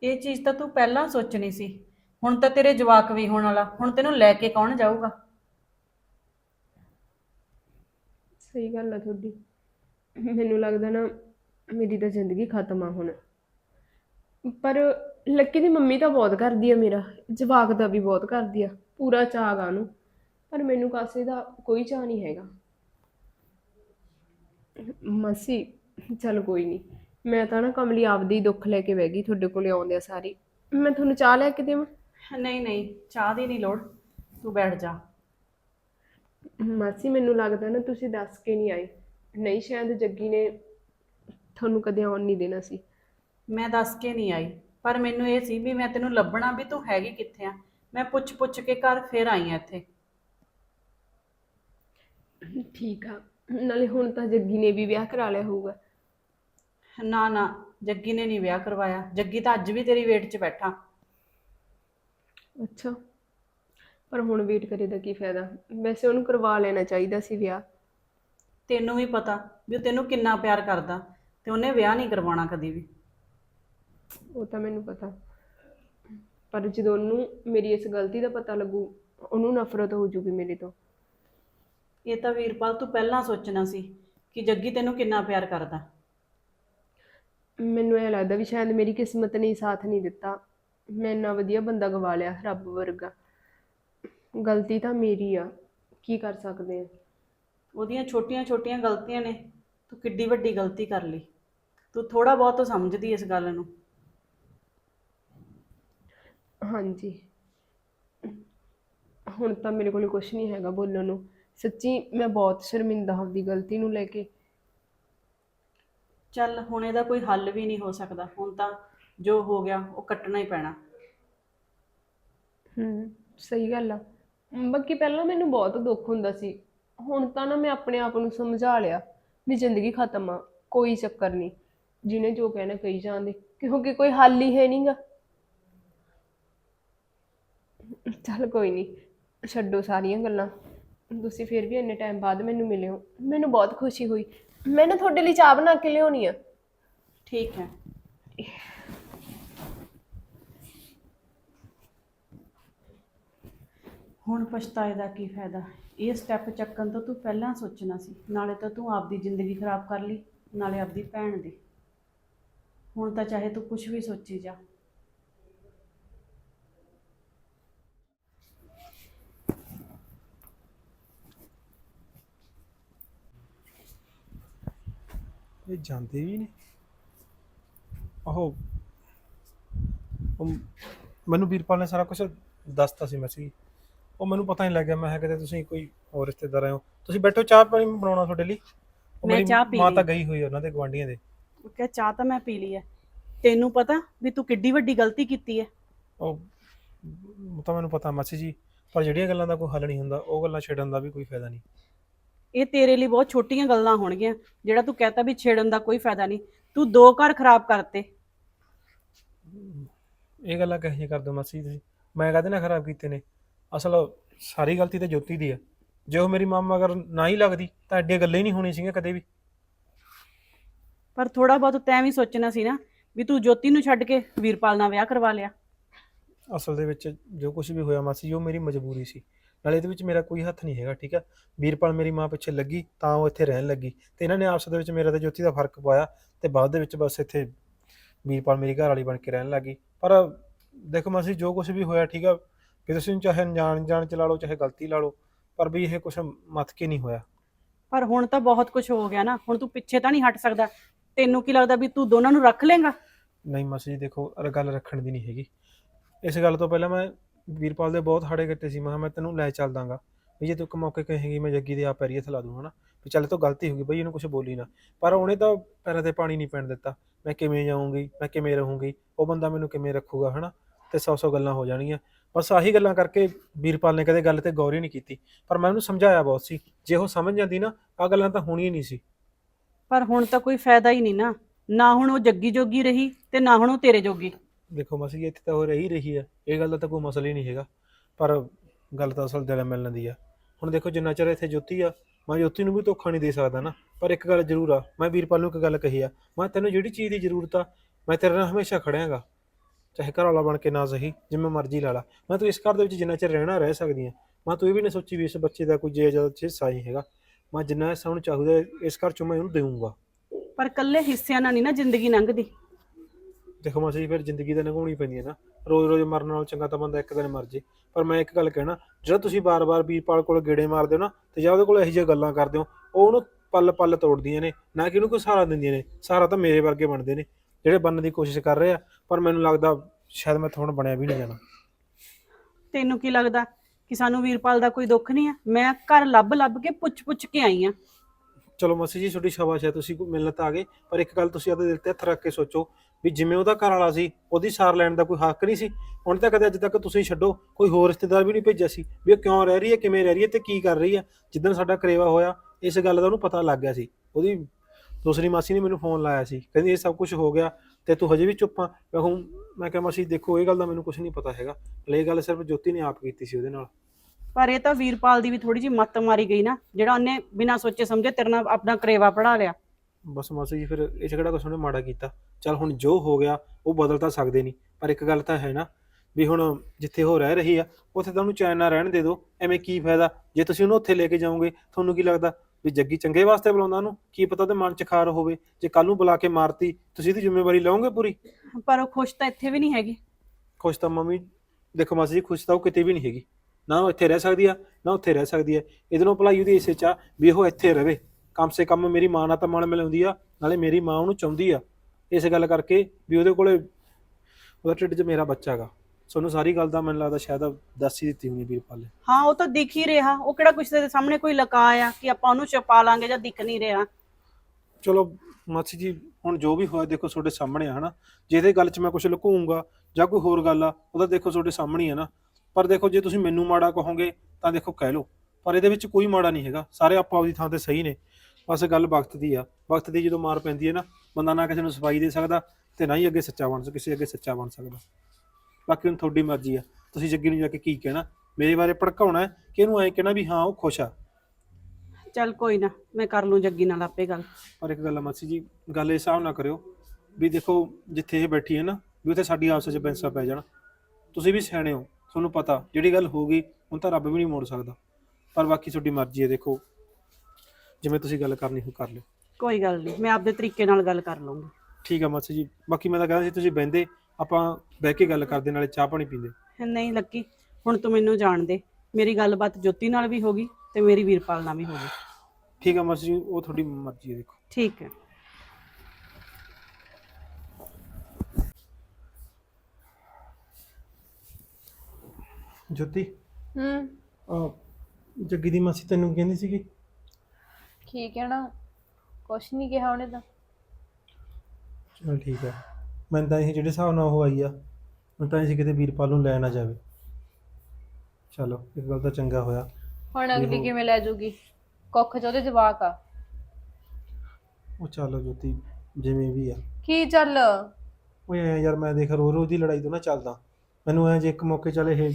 ਇਹ ਚੀਜ਼ ਤਾਂ ਤੂੰ ਪਹਿਲਾਂ ਸੋਚਣੀ ਸੀ। ਹੁਣ ਤਾਂ ਤੇਰੇ ਜਵਾਕ ਵੀ ਹੋਣ ਵਾਲਾ। ਹੁਣ ਤੈਨੂੰ ਲੈ ਕੇ ਕੌਣ ਜਾਊਗਾ? ਸਹੀ ਗੱਲ ਆ ਤੁਹਾਡੀ। ਮੈਨੂੰ ਲੱਗਦਾ ਨਾ ਮੇਰੀ ਤਾਂ ਜ਼ਿੰਦਗੀ ਖਤਮ ਆ ਹੁਣ। ਪਰ ਲੱਕੀ ਦੀ ਮੰਮੀ ਤਾਂ ਬਹੁਤ ਕਰਦੀ ਆ ਮੇਰਾ। ਜਵਾਕ ਦਾ ਵੀ ਬਹੁਤ ਕਰਦੀ ਆ। ਪੂਰਾ ਚਾਅ ਗਾ ਉਹਨੂੰ। ਪਰ ਮੈਨੂੰ ਕਾਸੇ ਦਾ ਕੋਈ ਚਾਅ ਨਹੀਂ ਹੈਗਾ। ਮਾਸੀ ਚਲ ਕੋਈ ਨਹੀਂ। ਮੈਂ ਤਾਂ ਨਾ ਕਮਲੀ ਆਪਦੀ ਦੁੱਖ ਲੈ ਕੇ ਬਹਿ ਗਈ ਤੁਹਾਡੇ ਕੋਲੇ ਆਉਂਦੇ ਆ ਸਾਰੀ। ਮੈਂ ਤੁਹਾਨੂੰ ਚਾਹ ਲੈ ਕੇ ਦੇਵਾਂ? ਨਹੀਂ ਨਹੀਂ ਚਾਹ ਦੀ ਨਹੀਂ ਲੋੜ। ਤੂੰ ਬੈਠ ਜਾ। ਮਾਸੀ ਮੈਨੂੰ ਲੱਗਦਾ ਨਾ ਤੁਸੀਂ ਦੱਸ ਕੇ ਨਹੀਂ ਆਏ। ਨਹੀਂ ਸ਼ਾਇਦ ਜੱਗੀ ਨੇ ਤੁਹਾਨੂੰ ਕਦੇ ਆਉਣ ਨਹੀਂ ਦੇਣਾ ਸੀ। ਮੈਂ ਦੱਸ ਕੇ ਨਹੀਂ ਆਈ। ਪਰ ਮੈਨੂੰ ਇਹ ਸੀ ਵੀ ਮੈਂ ਤੈਨੂੰ ਲੱਭਣਾ ਵੀ ਤੂੰ ਹੈਗੀ ਕਿੱਥੇ ਆ। ਮੈਂ ਪੁੱਛ ਪੁੱਛ ਕੇ ਘਰ ਫੇਰ ਆਈ ਆ ਇੱਥੇ। ਠੀਕ ਆ। ਨਾਲੇ ਹੁਣ ਤਾਂ ਜੱਗੀ ਨੇ ਵੀ ਵਿਆਹ ਕਰਾ ਲਿਆ ਹੋਊਗਾ। ਨਾ ਨਾ ਜੱਗੀ ਨੇ ਨਹੀਂ ਵਿਆਹ ਕਰਵਾਇਆ। ਜੱਗੀ ਤਾਂ ਅੱਜ ਵੀ ਤੇਰੀ ਵੇਟ 'ਚ ਬੈਠਾ। ਅੱਛਾ। ਪਰ ਹੁਣ ਵੇਟ ਕਰੇ ਦਾ ਕੀ ਫਾਇਦਾ? ਵੈਸੇ ਉਹਨੂੰ ਕਰਵਾ ਲੈਣਾ ਚਾਹੀਦਾ ਸੀ ਵਿਆਹ। ਤੈਨੂੰ ਵੀ ਪਤਾ ਵੀ ਉਹ ਤੈਨੂੰ ਕਿੰਨਾ ਪਿਆਰ ਕਰਦਾ ਤੇ ਉਹਨੇ ਵਿਆਹ ਨਹੀਂ ਕਰਵਾਉਣਾ ਕਦੀ ਵੀ। ਉਹ ਤਾਂ ਮੈਨੂੰ ਪਤਾ। ਪਰ ਜਦੋਂ ਉਹਨੂੰ ਮੇਰੀ ਇਸ ਗਲਤੀ ਦਾ ਪਤਾ ਲੱਗੂ ਉਹਨੂੰ ਨਫ਼ਰਤ ਹੋ ਜੂਗੀ ਮੇਰੇ ਤੋਂ। ਇਹ ਤਾਂ ਵੀਰਪਾਲ ਤੂੰ ਪਹਿਲਾਂ ਸੋਚਣਾ ਸੀ ਕਿ ਜੱਗੀ ਤੈਨੂੰ ਕਿੰਨਾ ਪਿਆਰ ਕਰਦਾ। ਮੈਨੂੰ ਇਹ ਲੱਗਦਾ ਵੀ ਸ਼ਾਇਦ ਮੇਰੀ ਕਿਸਮਤ ਨੇ ਹੀ ਸਾਥ ਨਹੀਂ ਦਿੱਤਾ। ਮੈਂ ਇੰਨਾ ਵਧੀਆ ਬੰਦਾ ਗਵਾ ਲਿਆ ਰੱਬ ਵਰਗਾ। ਗਲਤੀ ਤਾਂ ਮੇਰੀ ਆ। ਕੀ ਕਰ ਸਕਦੇ ਆ? ਉਹਦੀਆਂ ਛੋਟੀਆਂ-ਛੋਟੀਆਂ ਗਲਤੀਆਂ ਨੇ। ਤੂੰ ਕਿੱਡੀ ਵੱਡੀ ਗਲਤੀ ਕਰ ਲਈ। ਤੂੰ ਥੋੜਾ ਬਹੁਤ ਤਾਂ ਸਮਝਦੀ ਇਸ ਗੱਲ ਨੂੰ। ਹਾਂਜੀ। ਹੁਣ ਤਾਂ ਮੇਰੇ ਕੋਲ ਕੁਝ ਨਹੀਂ ਹੈਗਾ ਬੋਲਣ ਨੂੰ। ਸੱਚੀ ਮੈਂ ਬਹੁਤ ਸ਼ਰਮਿੰਦਾ ਹਾਂ ਆਪਦੀ ਗਲਤੀ ਨੂੰ ਲੈ ਕੇ। ਚੱਲ ਹੁਣ ਇਹਦਾ ਕੋਈ ਹੱਲ ਵੀ ਨਹੀਂ ਹੋ ਸਕਦਾ। ਹੁਣ ਤਾਂ ਜੋ ਹੋ ਗਿਆ, ਉਹ ਕੱਟਣਾ ਹੀ ਪੈਣਾ। ਹੂੰ, ਸਹੀ ਗੱਲ ਆ। ਬਾਕੀ ਪਹਿਲਾਂ ਮੈਨੂੰ ਬਹੁਤ ਦੁੱਖ ਹੁੰਦਾ ਸੀ। ਹੁਣ ਤਾਂ ਨਾ ਮੈਂ ਆਪਣੇ ਆਪ ਨੂੰ ਸਮਝਾ ਲਿਆ ਵੀ ਜ਼ਿੰਦਗੀ ਖਤਮ ਆ, ਕੋਈ ਚੱਕਰ ਨਹੀਂ। ਜਿਹਨੇ ਜੋ ਕਹਿਣਾ ਕਹੀ ਜਾਂਦੇ, ਕਿਉਂਕਿ ਕੋਈ ਹੱਲ ਹੀ ਹੈ ਨਹੀਂਗਾ। ਚੱਲ ਕੋਈ ਨਹੀਂ, ਛੱਡੋ ਸਾਰੀਆਂ ਗੱਲਾਂ। ਤੁਸੀਂ ਫਿਰ ਵੀ ਇੰਨੇ ਟਾਈਮ ਬਾਅਦ ਮੈਨੂੰ ਮਿਲੇ ਹੋ ਮੈਨੂੰ ਬਹੁਤ ਖੁਸ਼ੀ ਹੋਈ ਮੈਂ ਨਾ ਤੁਹਾਡੇ ਲਈ ਚਾਹ ਬਣਾ ਕੇ ਲਿਆਉਣੀ ਆ। ਠੀਕ ਹੈ। ਹੁਣ ਪਛਤਾਏ ਦਾ ਕੀ ਫਾਇਦਾ? ਇਹ ਸਟੈਪ ਚੱਕਣ ਤੋਂ ਤੂੰ ਪਹਿਲਾਂ ਸੋਚਣਾ ਸੀ। ਨਾਲੇ ਤਾਂ ਤੂੰ ਆਪਦੀ ਜ਼ਿੰਦਗੀ ਖਰਾਬ ਕਰ ਲਈ, ਨਾਲੇ ਆਪਦੀ ਭੈਣ ਦੀ। ਹੁਣ ਤਾਂ ਚਾਹੇ ਤੂੰ ਕੁਝ ਵੀ ਸੋਚੀ ਜਾ। ਇਹ ਜਾਂਦੇ ਵੀ ਨੇ ਉਹ ਉਹ ਮੈਨੂੰ ਵੀਰਪਾਲ ਨੇ ਸਾਰਾ ਕੁਝ ਦੱਸਤਾ ਸੀ ਮੈਸੇਜ ਉਹ ਮੈਨੂੰ ਪਤਾ ਨਹੀਂ ਲੱਗਿਆ। ਮੈਂ ਕਿਹਾ ਕਿਤੇ ਤੁਸੀਂ ਕੋਈ ਹੋਰ ਰਿਸ਼ਤੇਦਾਰ ਆਏ ਹੋ। ਤੁਸੀਂ ਬੈਠੋ ਚਾਹ ਪਾਣੀ ਬਣਾਉਣਾ ਤੁਹਾਡੇ ਲਈ। ਉਹ ਮੈਂ ਮੇਰੀ ਚਾਹ ਪੀ ਮਾਂ ਤਾਂ ਲਈ। ਗਈ ਹੋਈ ਆ ਉਹਨਾਂ ਦੇ ਗਵਾਂਢੀਆਂ ਦੇ। ਉਹ ਕਿਹਾ ਚਾਹ ਤਾਂ ਮੈਂ ਪੀ ਲਈ ਹੈ ਤੈਨੂੰ ਪਤਾ ਵੀ ਤੂੰ ਕਿੱਡੀ ਵੱਡੀ ਗਲਤੀ ਕੀਤੀ ਹੈ ਉਹ ਉਹ ਤਾਂ ਮੈਨੂੰ ਪਤਾ ਮਾਸੀ ਜੀ ਪਰ ਜਿਹੜੀਆਂ ਗੱਲਾਂ ਦਾ ਕੋਈ ਹੱਲ ਨਹੀਂ ਹੁੰਦਾ ਉਹ ਗੱਲਾਂ ਛੇੜਨ ਦਾ ਵੀ ਕੋਈ ਫਾਇਦਾ ਨਹੀਂ। ਇਹ ਤੇਰੇ ਲਈ ਬਹੁਤ ਛੋਟੀਆਂ ਗੱਲਾਂ ਹੋਣਗੀਆਂ ਜਿਹੜਾ ਤੂੰ ਕਹਤਾ ਵੀ ਛੇੜਨ ਦਾ ਕੋਈ ਫਾਇਦਾ ਨਹੀਂ। ਤੂੰ ਦੋ ਘਰ ਖਰਾਬ ਕਰਤੇ। ਇਹ ਗੱਲਾਂ ਕਹੇ ਕਰਦੇ ਹੋ ਮਾਸੀ ਤੁਸੀਂ? ਮੈਂ ਕਹਦੇ ਨਾ ਖਰਾਬ ਕੀਤੇ ਨੇ? ਅਸਲ ਸਾਰੀ ਗਲਤੀ ਤਾਂ ਜੋਤੀ ਦੀ ਆ। ਜੇ ਉਹ ਮੇਰੀ ਮਾਂ ਅਗਰ ਨਾ ਹੀ ਲੱਗਦੀ ਤਾਂ ਐਡੀਆਂ ਗੱਲਾਂ ਹੀ ਨਹੀਂ ਹੋਣੀਆਂ ਸੀਗੀਆਂ ਕਦੇ ਵੀ। ਪਰ ਥੋੜਾ ਬਹੁਤ ਤੈਂ ਵੀ ਸੋਚਣਾ ਸੀ ਨਾ ਵੀ ਤੂੰ ਜੋਤੀ ਨੂੰ ਛੱਡ ਕੇ ਵੀਰਪਾਲ ਨਾਲ ਵਿਆਹ ਕਰਵਾ ਲਿਆ। ਅਸਲ ਦੇ ਵਿੱਚ ਜੋ ਕੁਝ ਵੀ ਹੋਇਆ ਮਾਸੀ ਜੀ ਉਹ ਮੇਰੀ ਮਜਬੂਰੀ ਸੀ। ਨਾਲੇ ਇਹਦੇ ਵਿੱਚ ਮੇਰਾ ਕੋਈ ਹੱਥ ਨਹੀਂ ਹੈਗਾ ਠੀਕ ਆ? ਵੀਰਪਾਲ ਮੇਰੀ ਮਾਂ ਪਿੱਛੇ ਲੱਗੀ ਤਾਂ ਉਹ ਇੱਥੇ ਰਹਿਣ ਲੱਗੀ। ਤੇ ਇਹਨਾਂ ਨੇ ਆਪਸ ਦੇ ਵਿੱਚ ਮੇਰਾ ਤੇ ਜੋਤੀ ਦਾ ਫ਼ਰਕ ਪਾਇਆ ਤੇ ਬਾਅਦ ਦੇ ਵਿੱਚ ਬਸ ਇੱਥੇ ਵੀਰਪਾਲ ਮੇਰੀ ਘਰ ਵਾਲੀ ਬਣ ਕੇ ਰਹਿਣ ਲੱਗੀ। ਪਰ ਦੇਖੋ ਮਾਸੀ ਜੋ ਕੁਝ ਵੀ ਹੋਇਆ ਠੀਕ ਆ? ਵੀ ਤੁਸੀਂ ਚਾਹੇ ਅਣਜਾਣ ਜਾਣ ਚ ਲਾ ਲਓ ਚਾਹੇ ਗਲਤੀ ਲਾ ਲਓ ਪਰ ਵੀ ਇਹ ਕੁਝ ਮੱਥ ਕੇ ਨਹੀਂ ਹੋਇਆ। ਪਰ ਹੁਣ ਤਾਂ ਬਹੁਤ ਕੁਝ ਹੋ ਗਿਆ ਨਾ। ਹੁਣ ਤੂੰ ਪਿੱਛੇ ਤਾਂ ਨਹੀਂ ਹਟ ਸਕਦਾ। ਤੈਨੂੰ ਕੀ ਲੱਗਦਾ ਵੀ ਤੂੰ ਦੋਨਾਂ ਨੂੰ ਰੱਖ ਲੇਗਾ ਨਹੀਂ ਮਾਸੀ ਜੀ ਦੇਖੋ ਅਰ ਗੱਲ ਰੱਖਣ ਦੀ ਨਹੀਂ ਹੈਗੀ। ਇਸ ਗੱਲ ਤੋਂ ਪਹਿਲਾਂ ਮੈਂ ਵੀਰਪਾਲ ਦੇ ਬਹੁਤ ਹਾੜੇ ਕੱਟੇ ਸੀ, ਮੈਂ ਕਿਹਾ ਮੈਂ ਤੈਨੂੰ ਲੈ ਚੱਲ ਦਾਂਗਾ ਵੀ ਜੇ ਤੂੰ ਇੱਕ ਮੌਕੇ ਕਹੇਂਗੀ ਮੈਂ ਜੱਗੀ ਦੇ ਆਪ ਪੈਰੀ ਹੱਥ ਲਾ ਦੂੰ, ਹਨਾ। ਵੀ ਚੱਲ ਤੋਂ ਗਲਤੀ ਹੋ ਗਈ ਬਈ, ਇਹਨੂੰ ਕੁਝ ਬੋਲੀ ਨਾ। ਪਰ ਉਹਨੇ ਤਾਂ ਪੈਰਾਂ ਤੇ ਪਾਣੀ ਨਹੀਂ ਪੈਣ ਦਿੱਤਾ। ਮੈਂ ਕਿਵੇਂ ਜਾਊਂਗੀ, ਮੈਂ ਕਿਵੇਂ ਰਹੂੰਗੀ, ਉਹ ਬੰਦਾ ਮੈਨੂੰ ਕਿਵੇਂ ਰੱਖੂਗਾ, ਹਨਾ। ਤੇ ਸੌ ਸੌ ਗੱਲਾਂ ਹੋ ਜਾਣਗੀਆਂ। ਬਸ ਆਹੀ ਗੱਲਾਂ ਕਰਕੇ ਵੀਰਪਾਲ ਨੇ ਕਦੇ ਗੱਲ ਤੇ ਗੌਰ ਹੀ ਨਹੀਂ ਕੀਤੀ। ਪਰ ਮੈਂ ਉਹਨੂੰ ਸਮਝਾਇਆ ਬਹੁਤ ਸੀ, ਜੇ ਉਹ ਸਮਝ ਜਾਂਦੀ ਨਾ ਆ ਗੱਲਾਂ ਤਾਂ ਹੋਣੀਆਂ ਨਹੀਂ ਸੀ। ਪਰ ਹੁਣ ਤਾਂ ਕੋਈ ਫਾਇਦਾ ਹੀ ਨਹੀਂ ਨਾ। ਨਾ ਹੁਣ ਉਹ ਜੱਗੀ ਜੋਗੀ ਰਹੀ ਤੇ ਨਾ ਹੁਣ ਉਹ ਤੇਰੇ ਜੋਗੀ। ਦੇਖੋ ਮਸੀ ਇੱਥੇ ਤਾਂ ਉਹ ਰਹੀ ਰਹੀ ਆ। ਇਹ ਗੱਲ ਦਾ ਤਾਂ ਕੋਈ ਮਸਲਾ ਹੀ ਨਹੀਂ ਹੈਗਾ। ਪਰ ਗੱਲ ਤਾਂ ਅਸਲ ਦਿਲ ਮਿਲਣ ਦੀ ਆ। ਹੁਣ ਦੇਖੋ ਜਿੰਨਾ ਚਿਰ ਇੱਥੇ ਜੋਤੀ ਆ, ਮੈਂ ਜੋਤੀ ਨੂੰ ਵੀ ਧੋਖਾ ਨਹੀਂ ਦੇ ਸਕਦਾ ਨਾ। ਪਰ ਇੱਕ ਗੱਲ ਜ਼ਰੂਰ ਆ, ਮੈਂ ਵੀਰਪਾਲ ਨੂੰ ਇੱਕ ਗੱਲ ਕਹੀ ਆ। ਮੈਂ ਤੈਨੂੰ ਜਿਹੜੀ ਚੀਜ਼ ਦੀ ਜ਼ਰੂਰਤ ਆ, ਮੈਂ ਤੇਰੇ ਨਾਲ ਹਮੇਸ਼ਾ ਖੜਿਆਂਗਾ ਚਾਹੇ ਘਰ ਵਾਲਾ ਬਣ ਕੇ ਨਾ ਸਹੀ, ਜਿਵੇਂ ਮਰਜ਼ੀ ਲਾ ਲਾ। ਮੈਂ ਤੂੰ ਇਸ ਘਰ ਦੇ ਵਿੱਚ ਜਿੰਨਾ ਚਿਰ ਰਹਿਣਾ ਰਹਿ ਸਕਦੀ ਆ, ਮੈਂ ਤੂੰ ਇਹ ਵੀ ਨਹੀਂ ਸੋਚੀ ਵੀ ਇਸ ਬੱਚੇ ਦਾ ਕੋਈ ਜੇ ਚ ਹਿੱਸਾ ਹੀ ਹੈਗਾ। ਮੈਂ ਜਿੰਨਾ ਹਿੱਸਾ ਉਹਨੂੰ ਚਾਹੁੰਦਾ ਇਸ ਘਰ ਚੋਂ ਮੈਂ ਉਹਨੂੰ ਦੇਵਾਂਗਾ ਪਰ ਕੱਲੇ ਹਿੱਸਿਆਂ ਨਾਲ ਨਹੀਂ ਨਾ ਜ਼ਿੰਦਗੀ ਲੰਘਦੀ। ਦੇਖੋ ਮਾਸੀ ਜੀ, ਫਿਰ ਜ਼ਿੰਦਗੀ ਤਾਂ ਨਿਭਾਉਣੀ ਪੈਂਦੀ ਹੈ ਨਾ। ਰੋਜ਼-ਰੋਜ਼ ਮਰਨ ਨਾਲੋਂ ਚੰਗਾ ਤਾਂ ਬੰਦਾ ਇੱਕ ਦਿਨ ਮਰ ਜੇ। ਪਰ ਮੈਂ ਇੱਕ ਗੱਲ ਕਹਿਣਾ ਜਿਹੜਾ ਤੁਸੀਂ ਬਾਰ-ਬਾਰ ਵੀਰਪਾਲ ਕੋਲ ਗੇੜੇ ਮਾਰਦੇ ਹੋ ਨਾ, ਤੇ ਜਾਂ ਉਹਦੇ ਕੋਲ ਇਹੋ ਜਿਹੀਆਂ ਗੱਲਾਂ ਕਰਦੇ ਹੋ, ਉਹ ਉਹਨੂੰ ਪੱਲ-ਪੱਲ ਤੋੜਦੀਆਂ ਨੇ, ਨਾ ਕਿ ਉਹਨੂੰ ਕੋਈ ਸਹਾਰਾ ਦਿੰਦੀਆਂ ਨੇ। ਸਹਾਰਾ ਤਾਂ ਮੇਰੇ ਵਰਗੇ ਬਣਦੇ ਨੇ, ਜਿਹੜੇ ਬਣਨ ਦੀ ਕੋਸ਼ਿਸ਼ ਕਰ ਰਹੇ ਆ, ਪਰ ਮੈਨੂੰ ਲੱਗਦਾ ਸ਼ਾਇਦ ਮੈਂ ਹੁਣ ਬਣਿਆ ਵੀ ਨਹੀਂ ਜਾਣਾ। ਤੈਨੂੰ ਕੀ ਲੱਗਦਾ ਕਿ ਸਾਨੂੰ ਵੀਰਪਾਲ ਦਾ ਕੋਈ ਦੁੱਖ ਨਹੀਂ ਆ? ਮੈਂ ਘਰ ਲੱਭ-ਲੱਭ ਕੇ ਪੁੱਛ-ਪੁੱਛ ਕੇ ਆਈ ਆ। ਚਲੋ ਮਾਸੀ ਜੀ, ਤੁਹਾਡੀ ਸ਼ਾਬਾਸ਼ ਹੈ, ਤੁਸੀਂ ਮਿਲਣ ਤਾਂ ਆ ਗਏ, ਪਰ ਇੱਕ ਗੱਲ ਤੁਸੀਂ ਆਪਣੇ ਦਿਲ ਤੇ ਹੱਥ ਰੱਖ ਕੇ ਸੋਚੋ ਵੀ ਜਿਵੇਂ ਉਹਦਾ ਘਰ ਵਾਲਾ ਸੀ, ਉਹਦੀ ਸਾਰ ਲੈਣ ਦਾ ਕੋਈ ਹੱਕ ਨਹੀਂ ਸੀ, ਹੁਣ ਤਾਂ ਕਦੇ ਅੱਜ ਤੱਕ ਤੁਸੀਂ ਛੱਡੋ, ਕੋਈ ਹੋਰ ਰਿਸ਼ਤੇਦਾਰ ਵੀ ਨਹੀਂ ਭੇਜਿਆ ਸੀ, ਵੀ ਉਹ ਕਿਉਂ ਰਹਿ ਰਹੀ ਹੈ, ਕਿਵੇਂ ਰਹਿ ਰਹੀ ਹੈ ਤੇ ਕੀ ਕਰ ਰਹੀ ਹੈ, ਜਿੱਦਣ ਸਾਡਾ ਕਰੇਵਾ ਹੋਇਆ, ਇਸ ਗੱਲ ਦਾ ਉਹਨੂੰ ਪਤਾ ਲੱਗ ਗਿਆ ਸੀ। ਉਹਦੀ ਦੂਸਰੀ ਮਾਸੀ ਨੇ ਮੈਨੂੰ ਫੋਨ ਲਾਇਆ ਸੀ, ਕਹਿੰਦੀ ਇਹ ਸਭ ਕੁਝ ਹੋ ਗਿਆ ਤੇ ਤੂੰ ਹਜੇ ਵੀ ਚੁੱਪ ਆ। ਮੈਂ ਕਿਹਾ ਮਾਸੀ ਦੇਖੋ, ਇਹ ਗੱਲ ਦਾ ਮੈਨੂੰ ਕੁਝ ਨਹੀਂ ਪਤਾ ਹੈਗਾ ਇਹ ਗੱਲ ਸਿਰਫ ਜੋਤੀ ਨੇ ਆਪ ਕੀਤੀ ਸੀ ਉਹਦੇ ਨਾਲ। ਪਰ ਇਹ ਤਾਂ ਵੀਰਪਾਲ ਦੀ ਵੀ ਥੋੜੀ ਜਿਹੀ ਮੱਤ ਮਾਰੀ ਗਈ ਨਾ ਜਿਹੜਾ ਉਹਨੇ ਬਿਨਾਂ ਸੋਚੇ ਸਮਝੇ ਤੇਰੇ ਨਾਲ ਆਪਣਾ ਕਰੇਵਾ ਪੜਾ ਲਿਆ। ਬਸ ਮਾਸੀ ਜੀ ਫਿਰ ਇਹ ਕਿਹੜਾ ਕੁਛ ਉਹਨੇ ਮਾੜਾ ਕੀਤਾ। ਚਲ ਹੁਣ ਜੋ ਹੋ ਗਿਆ ਉਹ ਬਦਲ ਤਾਂ ਸਕਦੇ ਨਹੀਂ। ਪਰ ਇੱਕ ਗੱਲ ਤਾਂ ਹੈ ਨਾ ਵੀ ਹੁਣ ਜਿੱਥੇ ਉਹ ਰਹਿ ਰਹੀ ਆ ਉੱਥੇ ਤਾਂ ਉਹਨੂੰ ਚੈਨ ਨਾਲ ਰਹਿਣ ਦੇ ਦਿਓ। ਐਵੇਂ ਕੀ ਫਾਇਦਾ? ਜੇ ਤੁਸੀਂ ਉਹਨੂੰ ਉੱਥੇ ਲੈ ਕੇ ਜਾਓਗੇ ਤੁਹਾਨੂੰ ਕੀ ਲੱਗਦਾ? ਵੀ ਜੱਗੀ ਚੰਗੇ ਵਾਸਤੇ ਬੁਲਾਉਂਦਾ ਉਹਨੂੰ? ਕੀ ਪਤਾ ਉਹਦੇ ਮਨ 'ਚ ਖਾਰ ਹੋਵੇ? ਜੇ ਕੱਲ ਨੂੰ ਬੁਲਾ ਕੇ ਮਾਰਤੀ ਤੁਸੀਂ ਇਹਦੀ ਜ਼ਿੰਮੇਵਾਰੀ ਲਓਗੇ ਪੂਰੀ? ਪਰ ਉਹ ਖੁਸ਼ ਤਾਂ ਇੱਥੇ ਵੀ ਨਹੀਂ ਹੈਗੀ। ਖੁਸ਼ ਤਾਂ ਮੰਮੀ ਦੇਖੋ ਮਾਸੀ ਜੀ ਖੁਸ਼ ਤਾਂ ਉਹ ਕਿਤੇ ਵੀ ਨਹੀਂ ਹੈਗੀ। ਨਾ ਉਹ ਇੱਥੇ ਰਹਿ ਸਕਦੀ ਆ ਨਾ ਉੱਥੇ ਰਹਿ ਸਕਦੀ ਆ। ਇਹਦੇ ਭਲਾਈ ਉਹਦੀ ਇਸੇ ਚ ਆ ਵੀ ਉਹ ਇੱਥੇ ਰਵੇ। ਕਮ ਸੇ ਕਮ ਮੇਰੀ ਮਾਂ ਨਾਲ ਤਾਂ ਮਨ ਮਿਲਾਉਂਦੀ ਆ ਨਾਲੇ ਮੇਰੀ ਮਾਂ ਉਹਨੂੰ ਚਾਹੁੰਦੀ ਆ। ਇਸ ਗੱਲ ਕਰਕੇ ਵੀ ਉਹਦੇ ਕੋਲੇ ਉਹਦਾ ਢਿੱਡ 'ਚ ਮੇਰਾ ਬੱਚਾ ਹੈਗਾ। ਤੁਹਾਨੂੰ ਸਾਰੀ ਗੱਲ ਦਾ ਮੈਨੂੰ ਲੱਗਦਾ ਸ਼ਾਇਦ ਦੱਸ ਹੀ ਦਿੱਤੀ ਹੋਣੀ ਵੀਰਪਾਲ ਨੇ। ਹਾਂ ਉਹ ਤਾਂ ਦਿਖ ਹੀ ਰਿਹਾ। ਉਹ ਕਿਹੜਾ ਕਿਸੇ ਦੇ ਸਾਹਮਣੇ ਕੋਈ ਲਕਾ ਆ ਕਿ ਆਪਾਂ ਉਹਨੂੰ ਛਪਾ ਲਾਂਗੇ ਜਾਂ ਦਿਖ ਨਹੀਂ ਰਿਹਾ। ਚਲੋ ਮਾਸੀ ਜੀ ਹੁਣ ਜੋ ਵੀ ਹੋਇਆ ਦੇਖੋ ਤੁਹਾਡੇ ਸਾਹਮਣੇ ਆ ਹਨਾ। ਜੇ ਇਹਦੇ ਗੱਲ 'ਚ ਮੈਂ ਕੁਝ ਲੁਕਾਉਂਗਾ ਜਾਂ ਕੋਈ ਹੋਰ ਗੱਲ ਆ ਉਹਦਾ ਦੇਖੋ ਤੁਹਾਡੇ ਸਾਹਮਣੇ ਹੀ ਆ ਨਾ। ਪਰ ਦੇਖੋ ਜੇ ਤੁਸੀਂ ਮੈਨੂੰ ਮਾੜਾ ਕਹੋਗੇ ਤਾਂ ਦੇਖੋ ਕਹਿ ਲਓ। ਪਰ ਇਹਦੇ ਵਿੱਚ ਕੋਈ ਮਾੜਾ ਨਹੀਂ ਹੈਗਾ। ਸਾਰੇ ਆਪੋ ਆਪਦੀ ਥਾਂ ਤੇ ਸਹੀ ਨੇ। ਬਸ ਗੱਲ ਵਕਤ ਦੀ ਆ। ਵਕਤ ਦੀ ਜਦੋਂ ਮਾਰ ਪੈਂਦੀ ਹੈ ਨਾ ਬੰਦਾ ਨਾ ਕਿਸੇ ਨੂੰ ਸਫ਼ਾਈ ਦੇ ਸਕਦਾ ਤੇ ਨਾ ਹੀ ਅੱਗੇ ਸੱਚਾ ਬਣ ਸਕਦਾ ਕਿਸੇ ਅੱਗੇ ਸੱਚਾ ਬਣ ਸਕਦਾ। ਬਾਕੀ ਹੁਣ ਤੁਹਾਡੀ ਮਰਜ਼ੀ ਆ। ਤੁਸੀਂ ਜੱਗੀ ਨੂੰ ਜਾ ਕੇ ਕੀ ਕਹਿਣਾ? ਮੇਰੇ ਬਾਰੇ ਭੜਕਾਉਣਾ ਹੈ ਕਿ ਇਹਨੂੰ ਐਂ ਕਹਿਣਾ ਵੀ ਹਾਂ ਉਹ ਖੁਸ਼ ਆ। ਚੱਲ ਕੋਈ ਨਾ ਮੈਂ ਕਰ ਲੂੰ ਜੱਗੀ ਨਾਲ ਆਪੇ ਗੱਲ। ਪਰ ਇੱਕ ਗੱਲ ਆ ਮਾਸੀ ਜੀ ਗੱਲ ਇਸ ਹਿਸਾਬ ਨਾਲ ਕਰਿਓ ਵੀ ਦੇਖੋ ਜਿੱਥੇ ਇਹ ਬੈਠੀ ਹੈ ਨਾ ਵੀ ਉੱਥੇ ਸਾਡੀ ਆਪਸ ਵਿੱਚ ਬੈਂਸਾ ਪੈ ਜਾਣ। ਤੁਸੀਂ ਵੀ ਸਿਆਣੇ ਹੋ। ਤੁਹਾਨੂੰ ਪਤਾ ਜਿਹੜੀ ਗੱਲ ਹੋ ਗਈ ਹੁਣ ਤਾਂ ਰੱਬ ਵੀ ਨਹੀਂ ਮੋੜ ਸਕਦਾ। ਪਰ ਬਾਕੀ ਤੁਹਾਡੀ ਮਰਜ਼ੀ ਹੈ ਦੇਖੋ। ਜਿਵੇਂ ਤੁਸੀਂ ਗੱਲ ਕਰਨੀ ਹੋ ਕਰ ਲਿਓ। ਕੋਈ ਗੱਲ ਨਹੀਂ ਮੈਂ ਆਪਦੇ ਤਰੀਕੇ ਨਾਲ ਗੱਲ ਕਰ ਲੂੰਗੀ ਠੀਕ ਆ ਮਾਸੀ ਜੀ। ਬਾਕੀ ਮੈਂ ਤਾਂ ਕਹਿੰਦਾ ਸੀ ਤੁਸੀਂ ਬਹਿੰਦੇ ਆਪਾਂ ਬਹਿ ਕੇ ਗੱਲ ਕਰਦੇ ਨਾਲੇ ਚਾਹ ਪਾਣੀ ਪੀਂਦੇ। ਨਹੀਂ ਲੱਕੀ ਹੁਣ ਤੂੰ ਮੈਨੂੰ ਜਾਣ ਦੇ। ਮੇਰੀ ਗੱਲਬਾਤ ਜੋਤੀ ਨਾਲ ਵੀ ਹੋ ਗਈ ਤੇ ਮੇਰੀ ਵੀਰਪਾਲ ਨਾਲ ਵੀ ਹੋ ਗਈ। ਠੀਕ ਆ ਮਾਸੀ ਜੀ ਉਹ ਤੁਹਾਡੀ ਮਰਜ਼ੀ ਹੈ ਦੇਖੋ। ਠੀਕ ਹੈ। ਜੋਤੀ? ਹੂੰ। ਆ ਜੱਗੀ ਦੀ ਮਾਸੀ ਤੈਨੂੰ ਕਹਿੰਦੀ ਸੀਗੀ? ਕੀ ਕਹਿਣਾ? ਕੁਛ ਨਹੀਂ ਕਿਹਾ ਉਹਨੇ ਤਾਂ। ਚਲ ਠੀਕ ਹੈ ਮੈਂ ਤਾਂ ਇਹ ਜਿਹੜੇ ਹਿਸਾਬ ਨਾਲ ਉਹ ਆਈ ਆ ਮੈਂ ਤਾਂ ਇਹ ਸੀ ਕਿਤੇ ਵੀਰਪਾਲ ਨੂੰ ਲੈ ਨਾ ਜਾਵੇ। ਚਲੋ ਇੱਕ ਗੱਲ ਤਾਂ ਚੰਗਾ ਹੋਇਆ। ਹੁਣ ਅਗਲੀ ਕਿਵੇਂ ਲੈ ਜੂਗੀ? ਕੁੱਖ ਚ ਉਹਦੇ ਜਵਾਕ ਆ। ਉਹ ਚੱਲ ਜੋਤੀ ਜਿਵੇਂ ਵੀ ਆ। ਕੀ ਚੱਲ? ਓਏ ਐਂ ਯਾਰ ਮੈਂ ਦੇਖ ਰੋ ਰੋ ਦੀ ਲੜਾਈ ਤੋਂ ਨਾ ਚੱਲਦਾ। ਮੈਨੂੰ ਐਂ ਜੇ ਇੱਕ ਮੌਕੇ ਚੱਲ ਇਹ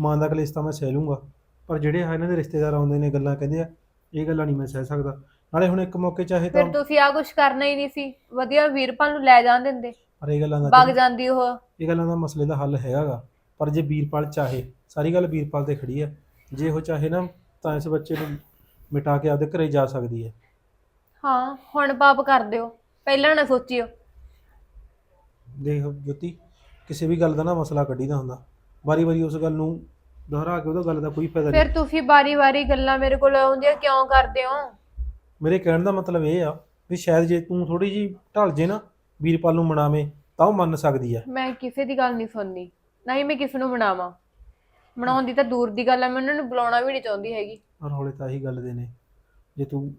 ਮਾਂ ਦਾ ਕਲੇਸ਼ ਤਾਂ ਮੈਂ ਸਹਿ ਲੂੰਗਾ। ਪਰ ਜਿਹੜੇ ਆ ਇਹਨਾਂ ਦੇ ਰਿਸ਼ਤੇਦਾਰ ਆਉਂਦੇ ਨੇ ਗੱਲਾਂ ਕਹਿੰਦੇ ਆ ਇਹ ਗੱਲਾਂ ਨਹੀਂ ਮੈਂ ਸਹਿ ਸਕਦਾ। ਨਾਲੇ ਹੁਣ ਇੱਕ ਮੌਕੇ ਚਾਹੇ ਤਾਂ ਫਿਰ ਤੁਸੀਂ ਆ ਕੁਛ ਕਰਨਾ ਹੀ ਨਹੀਂ ਸੀ। ਵਧੀਆ ਵੀਰਪਾਲ ਨੂੰ ਲੈ ਜਾਣ ਦਿੰਦੇ। ਪਰ ਇਹ ਗੱਲਾਂ ਦਾ ਵਗ ਜਾਂਦੀ ਉਹ। ਇਹ ਗੱਲਾਂ ਦਾ ਮਸਲੇ ਦਾ ਹੱਲ ਹੈਗਾਗਾ। ਪਰ ਜੇ ਵੀਰਪਾਲ ਚਾਹੇ ਸਾਰੀ ਗੱਲ ਵੀਰਪਾਲ ਤੇ ਖੜੀ ਆ। ਜੇ ਉਹ ਚਾਹੇ ਨਾ ਤਾਂ ਇਸ ਬੱਚੇ ਨੂੰ ਮਿਟਾ ਕੇ ਆਪਦੇ ਘਰੇ ਜਾ ਸਕਦੀ ਹੈ ਹਾਂ ਹੁਣ ਪਾਪ ਕਰ ਦਿਓ। ਪਹਿਲਾਂ ਨਾ ਸੋਚਿਓ। ਦੇਖ ਜੋਤੀ ਕਿਸੇ ਵੀ ਗੱਲ ਦਾ ਨਾ ਮਸਲਾ ਕੱਢੀਦਾ ਹੁੰਦਾ। ਵਾਰੀ ਵਾਰੀ ਉਸ ਗੱਲ ਨੂੰ ਦੁਹਰਾ ਕੇ ਉਹਦਾ ਗੱਲ ਦਾ ਕੋਈ ਫਾਇਦਾ ਨਹੀਂ। ਫਿਰ ਤੁਸੀਂ ਬਾਰੀ-ਬਾਰੀ ਗੱਲਾਂ ਮੇਰੇ ਕੋਲ ਆਉਂਦੀਆਂ ਕਿਉਂ ਕਰਦੇ ਹੋ? ਮੇਰੇ ਕਹਿਣ ਦਾ ਮਤਲਬ ਇਹ ਆ ਵੀ ਸ਼ਾਇਦ ਜੇ ਤੂੰ ਥੋੜੀ ਜੀ ਢਲ ਜੇ ਨਾ ਵੀਰਪਾਲ ਨੂੰ ਮਨਾਵੇਂ ਤਾਂ ਉਹ ਮੰਨ ਸਕਦੀ ਆ। ਮੈਂ ਕਿਸੇ ਦੀ ਗੱਲ ਨਹੀਂ ਸੁਣਨੀ ਨਾ ਹੀ ਮੈਂ ਕਿਸੇ ਨੂੰ ਮਨਾਵਾਂ। ਮਨਾਉਣ ਦੀ ਤਾਂ ਦੂਰ ਦੀ ਗੱਲ ਹੈ ਮੈਂ ਉਹਨਾਂ ਨੂੰ ਬੁਲਾਉਣਾ ਵੀ ਨਹੀਂ ਚਾਹੁੰਦੀ ਹੈਗੀ। ਪਰ ਹੌਲੇ ਤਾਂ ਇਹੀ ਗੱਲ ਦੇ ਨੇ। ਜੇ ਤੂੰ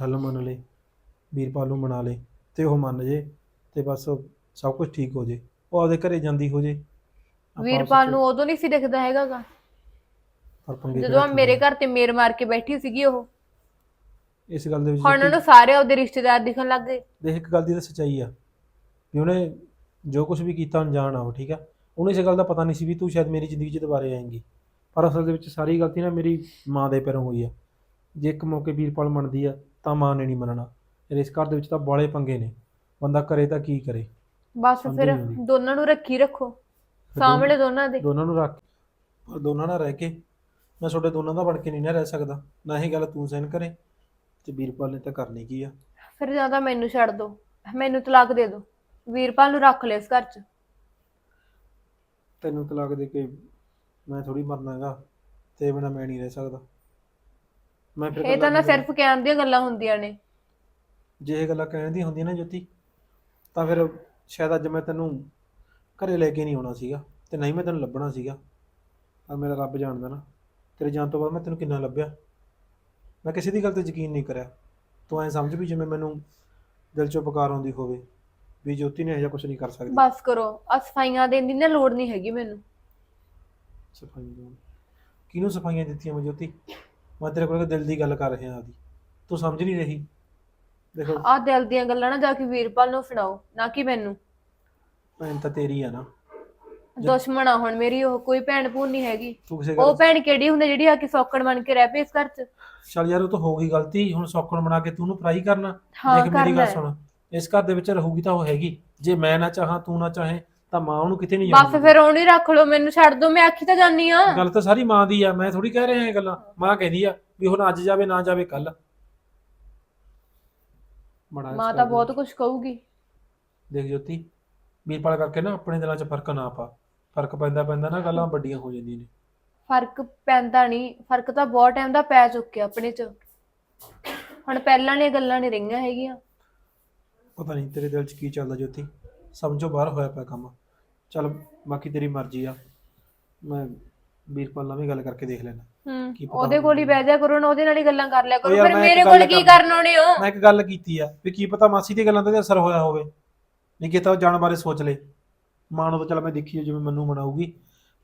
ਗੱਲ ਮੰਨ ਲੈ ਵੀਰਪਾਲ ਨੂੰ ਮਨਾ ਲੈ ਤੇ ਉਹ ਮੰਨ ਜੇ ਤੇ ਬਸ ਸਭ ਕੁਝ ਠੀਕ ਹੋ ਜੇ ਉਹ ਆਪਦੇ ਘਰੇ ਜਾਂਦੀ ਹੋ ਜੇ ਵੀਰਪਾਲ ਨੂੰ ਉਦੋਂ ਨਹੀਂ ਸੀ ਦਿਖਦਾ ਹੈਗਾਗਾ। ਪਰ ਪੰਗੇ ਜਦੋਂ ਆ ਕਿਹੜਾ ਮੇਰੇ ਘਰ ਤੇ ਮੇਰ ਮਾਰ ਕੇ ਬੈਠੀ ਸੀਗੀ ਉਹ। ਇਸ ਗੱਲ ਦੇ ਵਿੱਚ ਹੁਣ ਉਹਨੂੰ ਸਾਰੇ ਉਹਦੇ ਰਿਸ਼ਤੇਦਾਰ ਦਿਖਣ ਲੱਗ ਗਏ। ਦੇਖ ਇੱਕ ਗੱਲ ਦੀ ਤਾਂ ਸੱਚਾਈ ਆ। ਵੀ ਉਹਨੇ ਜੋ ਕੁਝ ਵੀ ਕੀਤਾ ਅਣਜਾਣ ਆ ਉਹ ਠੀਕ ਆ? ਉਹਨੂੰ ਇਸ ਗੱਲ ਦਾ ਪਤਾ ਨਹੀਂ ਸੀ ਵੀ ਤੂੰ ਸ਼ਾਇਦ ਮੇਰੀ ਜ਼ਿੰਦਗੀ 'ਚ ਦੁਬਾਰੇ ਆਏਂਗੀ। ਪਰ ਅਸਲ ਦੇ ਵਿੱਚ ਸਾਰੀ ਗਲਤੀ ਨਾ ਮੇਰੀ ਮਾਂ ਦੇ ਪੈਰੋਂ ਹੋਈ ਆ। ਜੇ ਇੱਕ ਮੌਕੇ ਵੀਰਪਾਲ ਮੰਨਦੀ ਆ ਤਾਂ ਮਾਂ ਨੇ ਨਹੀਂ ਮੰਨਣਾ। ਫਿਰ ਇਸ ਘਰ ਦੇ ਵਿੱਚ ਤਾਂ ਬਾਲੇ ਪੰਗੇ ਨੇ। ਬੰਦਾ ਕਰੇ ਤਾਂ ਕੀ ਕਰੇ? ਬਸ ਫਿਰ। ਦੋਨਾਂ ਨੂੰ ਰੱਖੀ ਰੱਖੋ। ਸਾਹਮਣੇ ਦੋਨਾਂ ਦੇ। ਦੋਨਾਂ ਨੂੰ ਰੱਖ ਪਰ ਦੋਨਾਂ ਨਾਲ ਰਹਿ ਕੇ ਮੈਂ ਤੁਹਾਡੇ ਦੋਨਾਂ ਦਾ ਬਣ ਕੇ ਨਹੀਂ ਨਾ ਰਹਿ ਸਕਦਾ। ਨਾ ਇਹ ਗੱਲ ਤੂੰ ਸਹਿਨ ਕਰੇ ਤੇ ਵੀਰਪਾਲ ਨੇ ਤਾਂ ਕਰਨੀ ਕੀ ਆ? ਫਿਰ ਜਾਂ ਤਾਂ ਮੈਨੂੰ ਛੱਡ ਦਿਓ ਮੈਨੂੰ ਤਲਾਕ ਦੇ ਦਿਓ ਵੀਰਪਾਲ ਨੂੰ ਰੱਖ ਲੈ ਇਸ ਘਰ 'ਚ। ਤੈਨੂੰ ਤਲਾਕ ਦੇ ਕੇ ਮੈਂ ਥੋੜੀ ਮਰਨਾਗਾ ਤੇ ਬਿਨਾ ਮੈਂ ਨਹੀਂ ਰਹਿ ਸਕਦਾ। ਮੈਂ ਫਿਰ ਇਹ ਤਾਂ ਨਾ ਸਿਰਫ ਕਹਿਣ ਦੀਆਂ ਗੱਲਾਂ ਹੁੰਦੀਆਂ ਨੇ। ਜੇ ਇਹ ਗੱਲਾਂ ਕਹਿਣ ਦੀਆਂ ਹੁੰਦੀਆਂ ਨਾ ਜੋਤੀ ਤਾਂ ਫਿਰ ਸ਼ਾਇਦ ਅੱਜ ਮੈਂ ਤੈਨੂੰ ਘਰੇ ਲੈ ਕੇ ਨਹੀਂ ਆਉਣਾ ਸੀਗਾ ਤੇ ਨਹੀਂ ਮੈਂ ਤੈਨੂੰ ਲੱਭਣਾ ਸੀਗਾ। ਪਰ ਮੇਰਾ ਰੱਬ ਜਾਣਦਾ ਨਾ ਤੇਰੇ ਜਾਣ ਤੋਂ ਬਾਅਦ ਮੈਂ ਤੈਨੂੰ ਕਿੰਨਾ ਲੱਭਿਆ। ਮੈਂ ਕਿਸੇ ਦੀ ਗੱਲ ਤੇ ਯਕੀਨ ਨਹੀਂ ਕਰਿਆ। ਤੂੰ ਐਂ ਸਮਝ ਵੀ ਜਿਵੇਂ ਮੈਨੂੰ ਦਿਲ ਚੋਂ ਪੁਕਾਰ ਆਉਂਦੀ ਹੋਵੇ ਵੀ ਜੋਤੀ ਨੇ ਇਹੋ ਜਿਹਾ ਕੁਝ ਨਹੀਂ ਕਰ ਸਕਦੀ। ਬਸ ਕਰੋ ਆ ਸਫਾਈਆਂ ਦੇਣ ਦੀ ਨਾ ਲੋੜ ਨਹੀਂ ਹੈਗੀ ਮੈਨੂੰ। ਸਫਾਈਆਂ ਦੇਣ। ਕਿਹਨੂੰ ਸਫਾਈਆਂ ਦਿੱਤੀਆਂ ਮੈਂ ਜੋਤੀ? ਮੈਂ ਤੇਰੇ ਕੋਲ ਦਿਲ ਦੀ ਗੱਲ ਕਰ ਰਿਹਾ ਆਦੀ। ਤੂੰ ਸਮਝ ਨਹੀਂ ਰਹੀ। ਦੇਖੋ। ਆ ਦਿਲ ਦੀਆਂ ਗੱਲਾਂ ਨਾ ਜਾ ਕੇ ਵੀਰਪਾਲ ਨੂੰ ਸੁਣਾਓ ਨਾ ਕਿ ਮੈਨੂੰ। ਭੈਣ ਤਾਂ ਤੇਰੀ ਆ ਨਾ। ਦੁਸ਼ਮਣ ਆ ਹੁਣ ਮੇਰੀ ਉਹ ਕੋਈ ਭੈਣ ਭੂਣ ਨਹੀਂ ਹੈਗੀ। ਤੂੰ ਕਿਸੇ ਉਹ ਗੱਲ ਭੈਣ ਕਿਹੜੀ ਹੁੰਦੀ ਜਿਹੜੀ ਆ ਕੇ ਸੌਕਣ ਬਣ ਕੇ ਰਹਿ ਪਈ ਇਸ ਘਰ 'ਚ? ਚੱਲ ਯਾਰ ਉਹ ਤਾਂ ਹੋ ਗਈ ਗਲਤੀ। ਹੁਣ ਸੌਕਣ ਬਣਾ ਕੇ ਤੂੰ ਉਹਨੂੰ ਫਰਾਈ ਕਰਨਾ। ਹਾਂ ਦੇਖ ਮੇਰੀ ਕਰਨਾ ਗੱਲ ਹੈ। ਸੁਣ। ਇਸ ਘਰ ਦੇ ਵਿੱਚ ਰਹੂਗੀ ਤਾਂ ਉਹ ਹੈਗੀ। ਜੇ ਮੈਂ ਨਾ ਚਾਹਾਂ ਤੂੰ ਨਾ ਚਾਹੇ ਤਾਂ ਮਾਂ ਉਹਨੂੰ ਕਿਤੇ ਨਹੀਂ ਬਸ ਫਿਰ ਉਹਨੂੰ ਹੀ ਰੱਖ ਲਓ ਮੈਨੂੰ ਛੱਡ ਦਿਓ ਮੈਂ ਆਖੀ ਤਾਂ ਜਾਨੀ ਆ ਗੱਲ ਤਾਂ ਸਾਰੀ ਮਾਂ ਦੀ ਆ। ਮੈਂ ਥੋੜੀ ਕਹਿ ਰਿਹਾ ਇਹ ਗੱਲਾਂ। ਮਾਂ ਕਹਿੰਦੀ ਆ ਵੀ ਹੁਣ ਅੱਜ ਜਾਵੇ ਨਾ ਜਾਵੇ ਕੱਲ ਮਾਂ ਤਾਂ ਬਹੁਤ ਕੁਝ ਕਹੂਗੀ। ਦੇਖ ਜੋਤੀ ਵੀਰਪਾਲ ਕਰਕੇ ਨਾ ਆਪਣੇ ਦਿਲਾਂ 'ਚ ਫ਼ਰਕ ਨਾ ਪਾ। ਫ਼ਰਕ ਪੈਂਦਾ ਪੈਂਦਾ ਨਾ ਗੱਲਾਂ ਵੱਡੀਆਂ ਹੋ ਜਾਂਦੀਆਂ ਨੇ। ਫ਼ਰਕ ਪੈਂਦਾ ਨਹੀਂ ਫ਼ਰਕ ਤਾਂ ਬਹੁਤ ਟਾਈਮ ਦਾ ਪੈ ਚੁੱਕਿਆ ਆਪਣੇ 'ਚ। ਹੁਣ ਪਹਿਲਾਂ ਵਾਲੀਆਂ ਗੱਲਾਂ ਨਹੀਂ ਰਹੀਆਂ ਹੈਗੀਆਂ। ਪਤਾ ਨਹੀਂ ਤੇਰੇ ਦਿਲ 'ਚ ਕੀ ਚੱਲਦਾ ਜੋਤੀ। ਸਮਝੋ ਬਾਹਰ ਹੋਇਆ ਪਿਆ ਕੰਮ। ਚੱਲ ਬਾਕੀ ਤੇਰੀ ਮਰਜ਼ੀ ਆ। ਮੈਂ ਵੀਰਪਾਲ ਨਾਲ ਵੀ ਗੱਲ ਕਰਕੇ ਦੇਖ ਲੈਣਾ ਹੂੰ ਕੀ ਪਤਾ ਉਹਦੇ ਕੋਲ ਹੀ ਬਹਿ ਜਾ ਕਰੋ ਨਾ ਉਹਦੇ ਨਾਲ ਹੀ ਗੱਲਾਂ ਕਰ ਲਿਆ ਕਰੋ। ਫਿਰ ਮੇਰੇ ਕੋਲ ਕੀ। ਕਰਨ ਆਉਣੇ ਹੋ? ਮੈਂ ਇੱਕ ਗੱਲ ਕੀਤੀ ਆ ਵੀ ਕੀ ਪਤਾ ਮਾਸੀ ਦੀ ਗੱਲਾਂ ਤੇ ਅਸਰ ਹੋਇਆ ਹੋਵੇ। ਨਹੀਂ ਕੀਤਾ ਉਹ ਜਾਣ ਬਾਰੇ ਸੋਚ ਲੈ। ਮਾਂ ਨੂੰ ਤਾਂ ਚੱਲ ਮੈਂ ਦੇਖੀ ਜਿਵੇਂ ਮੈਨੂੰ ਮਨਾਊਗੀ।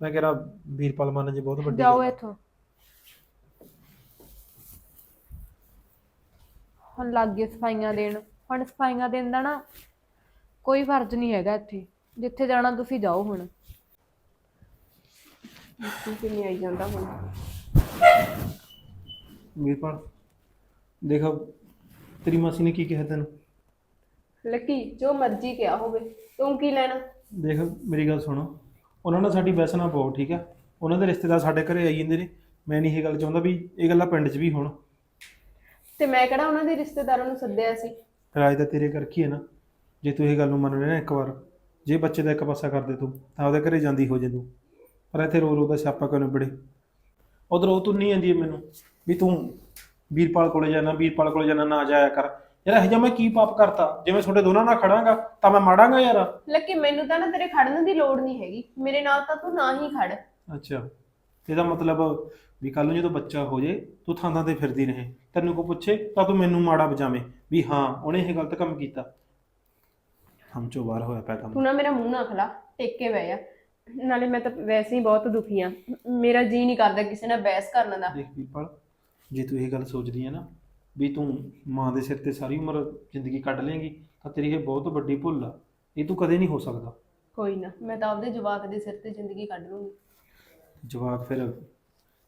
ਮੈਂ ਕਿਹਾ ਵੀਰਪਾਲ ਮੰਨ ਜੇ ਬਹੁਤ ਵੱਡੀ ਜਾਓ ਗੱਲ। ਇੱਥੋਂ। ਹੁਣ ਲੱਗ ਗਏ ਸਫਾਈਆਂ ਦੇਣ। ਹੁਣ ਸਫਾਈਆਂ ਦੇਣ ਦਾ ਨਾ ਕੋਈ ਫਰਜ਼ ਨਹੀਂ ਹੈਗਾ ਇੱਥੇ। ਜਿੱਥੇ ਜਾਣਾ ਤੁਸੀਂ ਜਾਓ ਹੁਣ। ਕਿ ਨਹੀਂ ਆਈ ਜਾਂਦਾ ਹੁਣ? ਵੀਰਪਾਲ ਦੇਖ ਤੇਰੀ ਮਾਸੀ ਨੇ ਕੀ ਕਿਹਾ ਤੈਨੂੰ? ਲੱਕੀ ਜੋ ਮਰਜ਼ੀ ਕਿਹਾ ਹੋਵੇ ਤੂੰ ਕੀ ਲੈਣਾ? ਦੇਖ ਮੇਰੀ ਗੱਲ ਸੁਣ। ਉਹਨਾਂ ਨਾਲ ਸਾਡੀ ਬਹਿਸ ਨਾ ਪਾਓ ਠੀਕ ਆ? ਉਹਨਾਂ ਦੇ ਰਿਸ਼ਤੇਦਾਰ ਸਾਡੇ ਘਰੇ ਆਈ ਜਾਂਦੇ ਨੇ। ਮੈਂ ਨਹੀਂ ਇਹ ਗੱਲ ਚਾਹੁੰਦਾ ਵੀ ਇਹ ਗੱਲਾਂ ਪਿੰਡ 'ਚ ਵੀ ਹੋਣ। ਤੇ ਮੈਂ ਕਿਹੜਾ ਉਹਨਾਂ ਦੇ ਰਿਸ਼ਤੇਦਾਰਾਂ ਨੂੰ ਸੱਦਿਆ ਸੀ? ਰਾਜ ਤਾਂ ਤੇਰੇ ਕਰਕੇ ਹੀ ਹੈ ਨਾ। ਜੇ ਤੂੰ ਇਹ ਗੱਲ ਨੂੰ ਮੰਨ ਲੈ ਨਾ ਇੱਕ ਵਾਰ ਜੇ ਬੱਚੇ ਦਾ ਇੱਕ ਪਾਸਾ ਕਰਦੇ ਤੂੰ ਤਾਂ ਉਹਦੇ ਘਰੇ ਜਾਂਦੀ ਹੋ ਜੇ ਤੂੰ। ਪਰ ਇੱਥੇ ਰੋ ਰੋ ਦਾ ਛਾਪਾ ਕਿਉਂ ਨਿਬੜੇ? ਉਧਰ ਉਹ ਤੂੰ ਨਹੀਂ ਆਂਦੀ ਹੈ ਮੈਨੂੰ ਵੀ ਤੂੰ ਵੀਰਪਾਲ ਕੋਲੇ ਜਾਣਾ ਵੀਰਪਾਲ ਕੋਲੇ ਜਾਣਾ ਨਾ ਜਾਇਆ ਕਰ। ਯਾਰ ਇਹ ਜਿਹਾ ਮੈਂ ਕੀ ਪਾਪ ਕਰਤਾ? ਜਿਵੇਂ ਤੁਹਾਡੇ ਦੋਨਾਂ ਨਾਲ ਖੜਾਂਗਾ ਤਾਂ ਮੈਂ ਮਾੜਾਂਗਾ ਯਾਰ। ਲੱਕੀ ਮੈਨੂੰ ਤਾਂ ਨਾ ਤੇਰੇ ਖੜਨ ਦੀ ਲੋੜ ਨਹੀਂ ਹੈਗੀ। ਮੇਰੇ ਨਾਲ ਤਾਂ ਤੂੰ ਨਾ ਹੀ ਖੜ। ਅੱਛਾ। ਇਹਦਾ ਮਤਲਬ ਵੀ ਕੱਲ ਨੂੰ ਜਦੋਂ ਬੱਚਾ ਹੋ ਜੇ ਤੂੰ ਥਾਂ ਥਾਂ ਤੇ ਫਿਰਦੀ ਰਹੇ। ਤੈਨੂੰ ਕੋ ਪੁੱਛੇ ਤਾਂ ਤੂੰ ਮੈਨੂੰ ਮਾੜਾ ਬਚਾਵੇਂ ਵੀ ਹਾਂ ਉਹਨੇ ਇਹ ਗਲਤ ਕੰਮ ਕੀਤਾ। ਹਮ ਚੋਂ ਬਾਹਰ ਹੋਇਆ ਕੰਮ। ਤੂੰ ਨਾ ਮੇਰਾ ਮੂੰਹ ਨਾ ਖਲਾ ਟੇਕ ਕੇ ਬਹਿ ਜਾ। ਨਾਲੇ ਮੈਂ ਤਾਂ ਵੈਸੇ ਹੀ ਬਹੁਤ ਦੁਖੀ ਆ। ਮੇਰਾ ਜੀ ਨਹੀਂ ਕਰਦਾ ਕਿਸੇ ਨਾਲ ਬਹਿਸ ਕਰਨ ਦਾ। ਦੇਖ ਵੀਰਪਾਲ ਜੇ ਤੂੰ ਇਹ ਗੱਲ ਸੋਚਦੀ ਹੈ ਨਾ ਵੀ ਤੂੰ ਮਾਂ ਦੇ ਸਿਰ ਤੇ ਸਾਰੀ ਉਮਰ ਜ਼ਿੰਦਗੀ ਕੱਢ ਲੇਂਗੀ ਤਾਂ ਤੇਰੀ ਇਹ ਬਹੁਤ ਵੱਡੀ ਭੁੱਲ ਆ। ਇਹ ਤੂੰ ਕਦੇ ਨਹੀਂ ਹੋ ਸਕਦਾ। ਕੋਈ ਨਾ ਮੈਂ ਤਾਂ ਆਪਦੇ ਜਵਾਕ ਦੇ ਸਿਰ ਤੇ ਜ਼ਿੰਦਗੀ ਕੱਢ ਲੂੰਗੀ। ਜਵਾਬ ਫਿਰ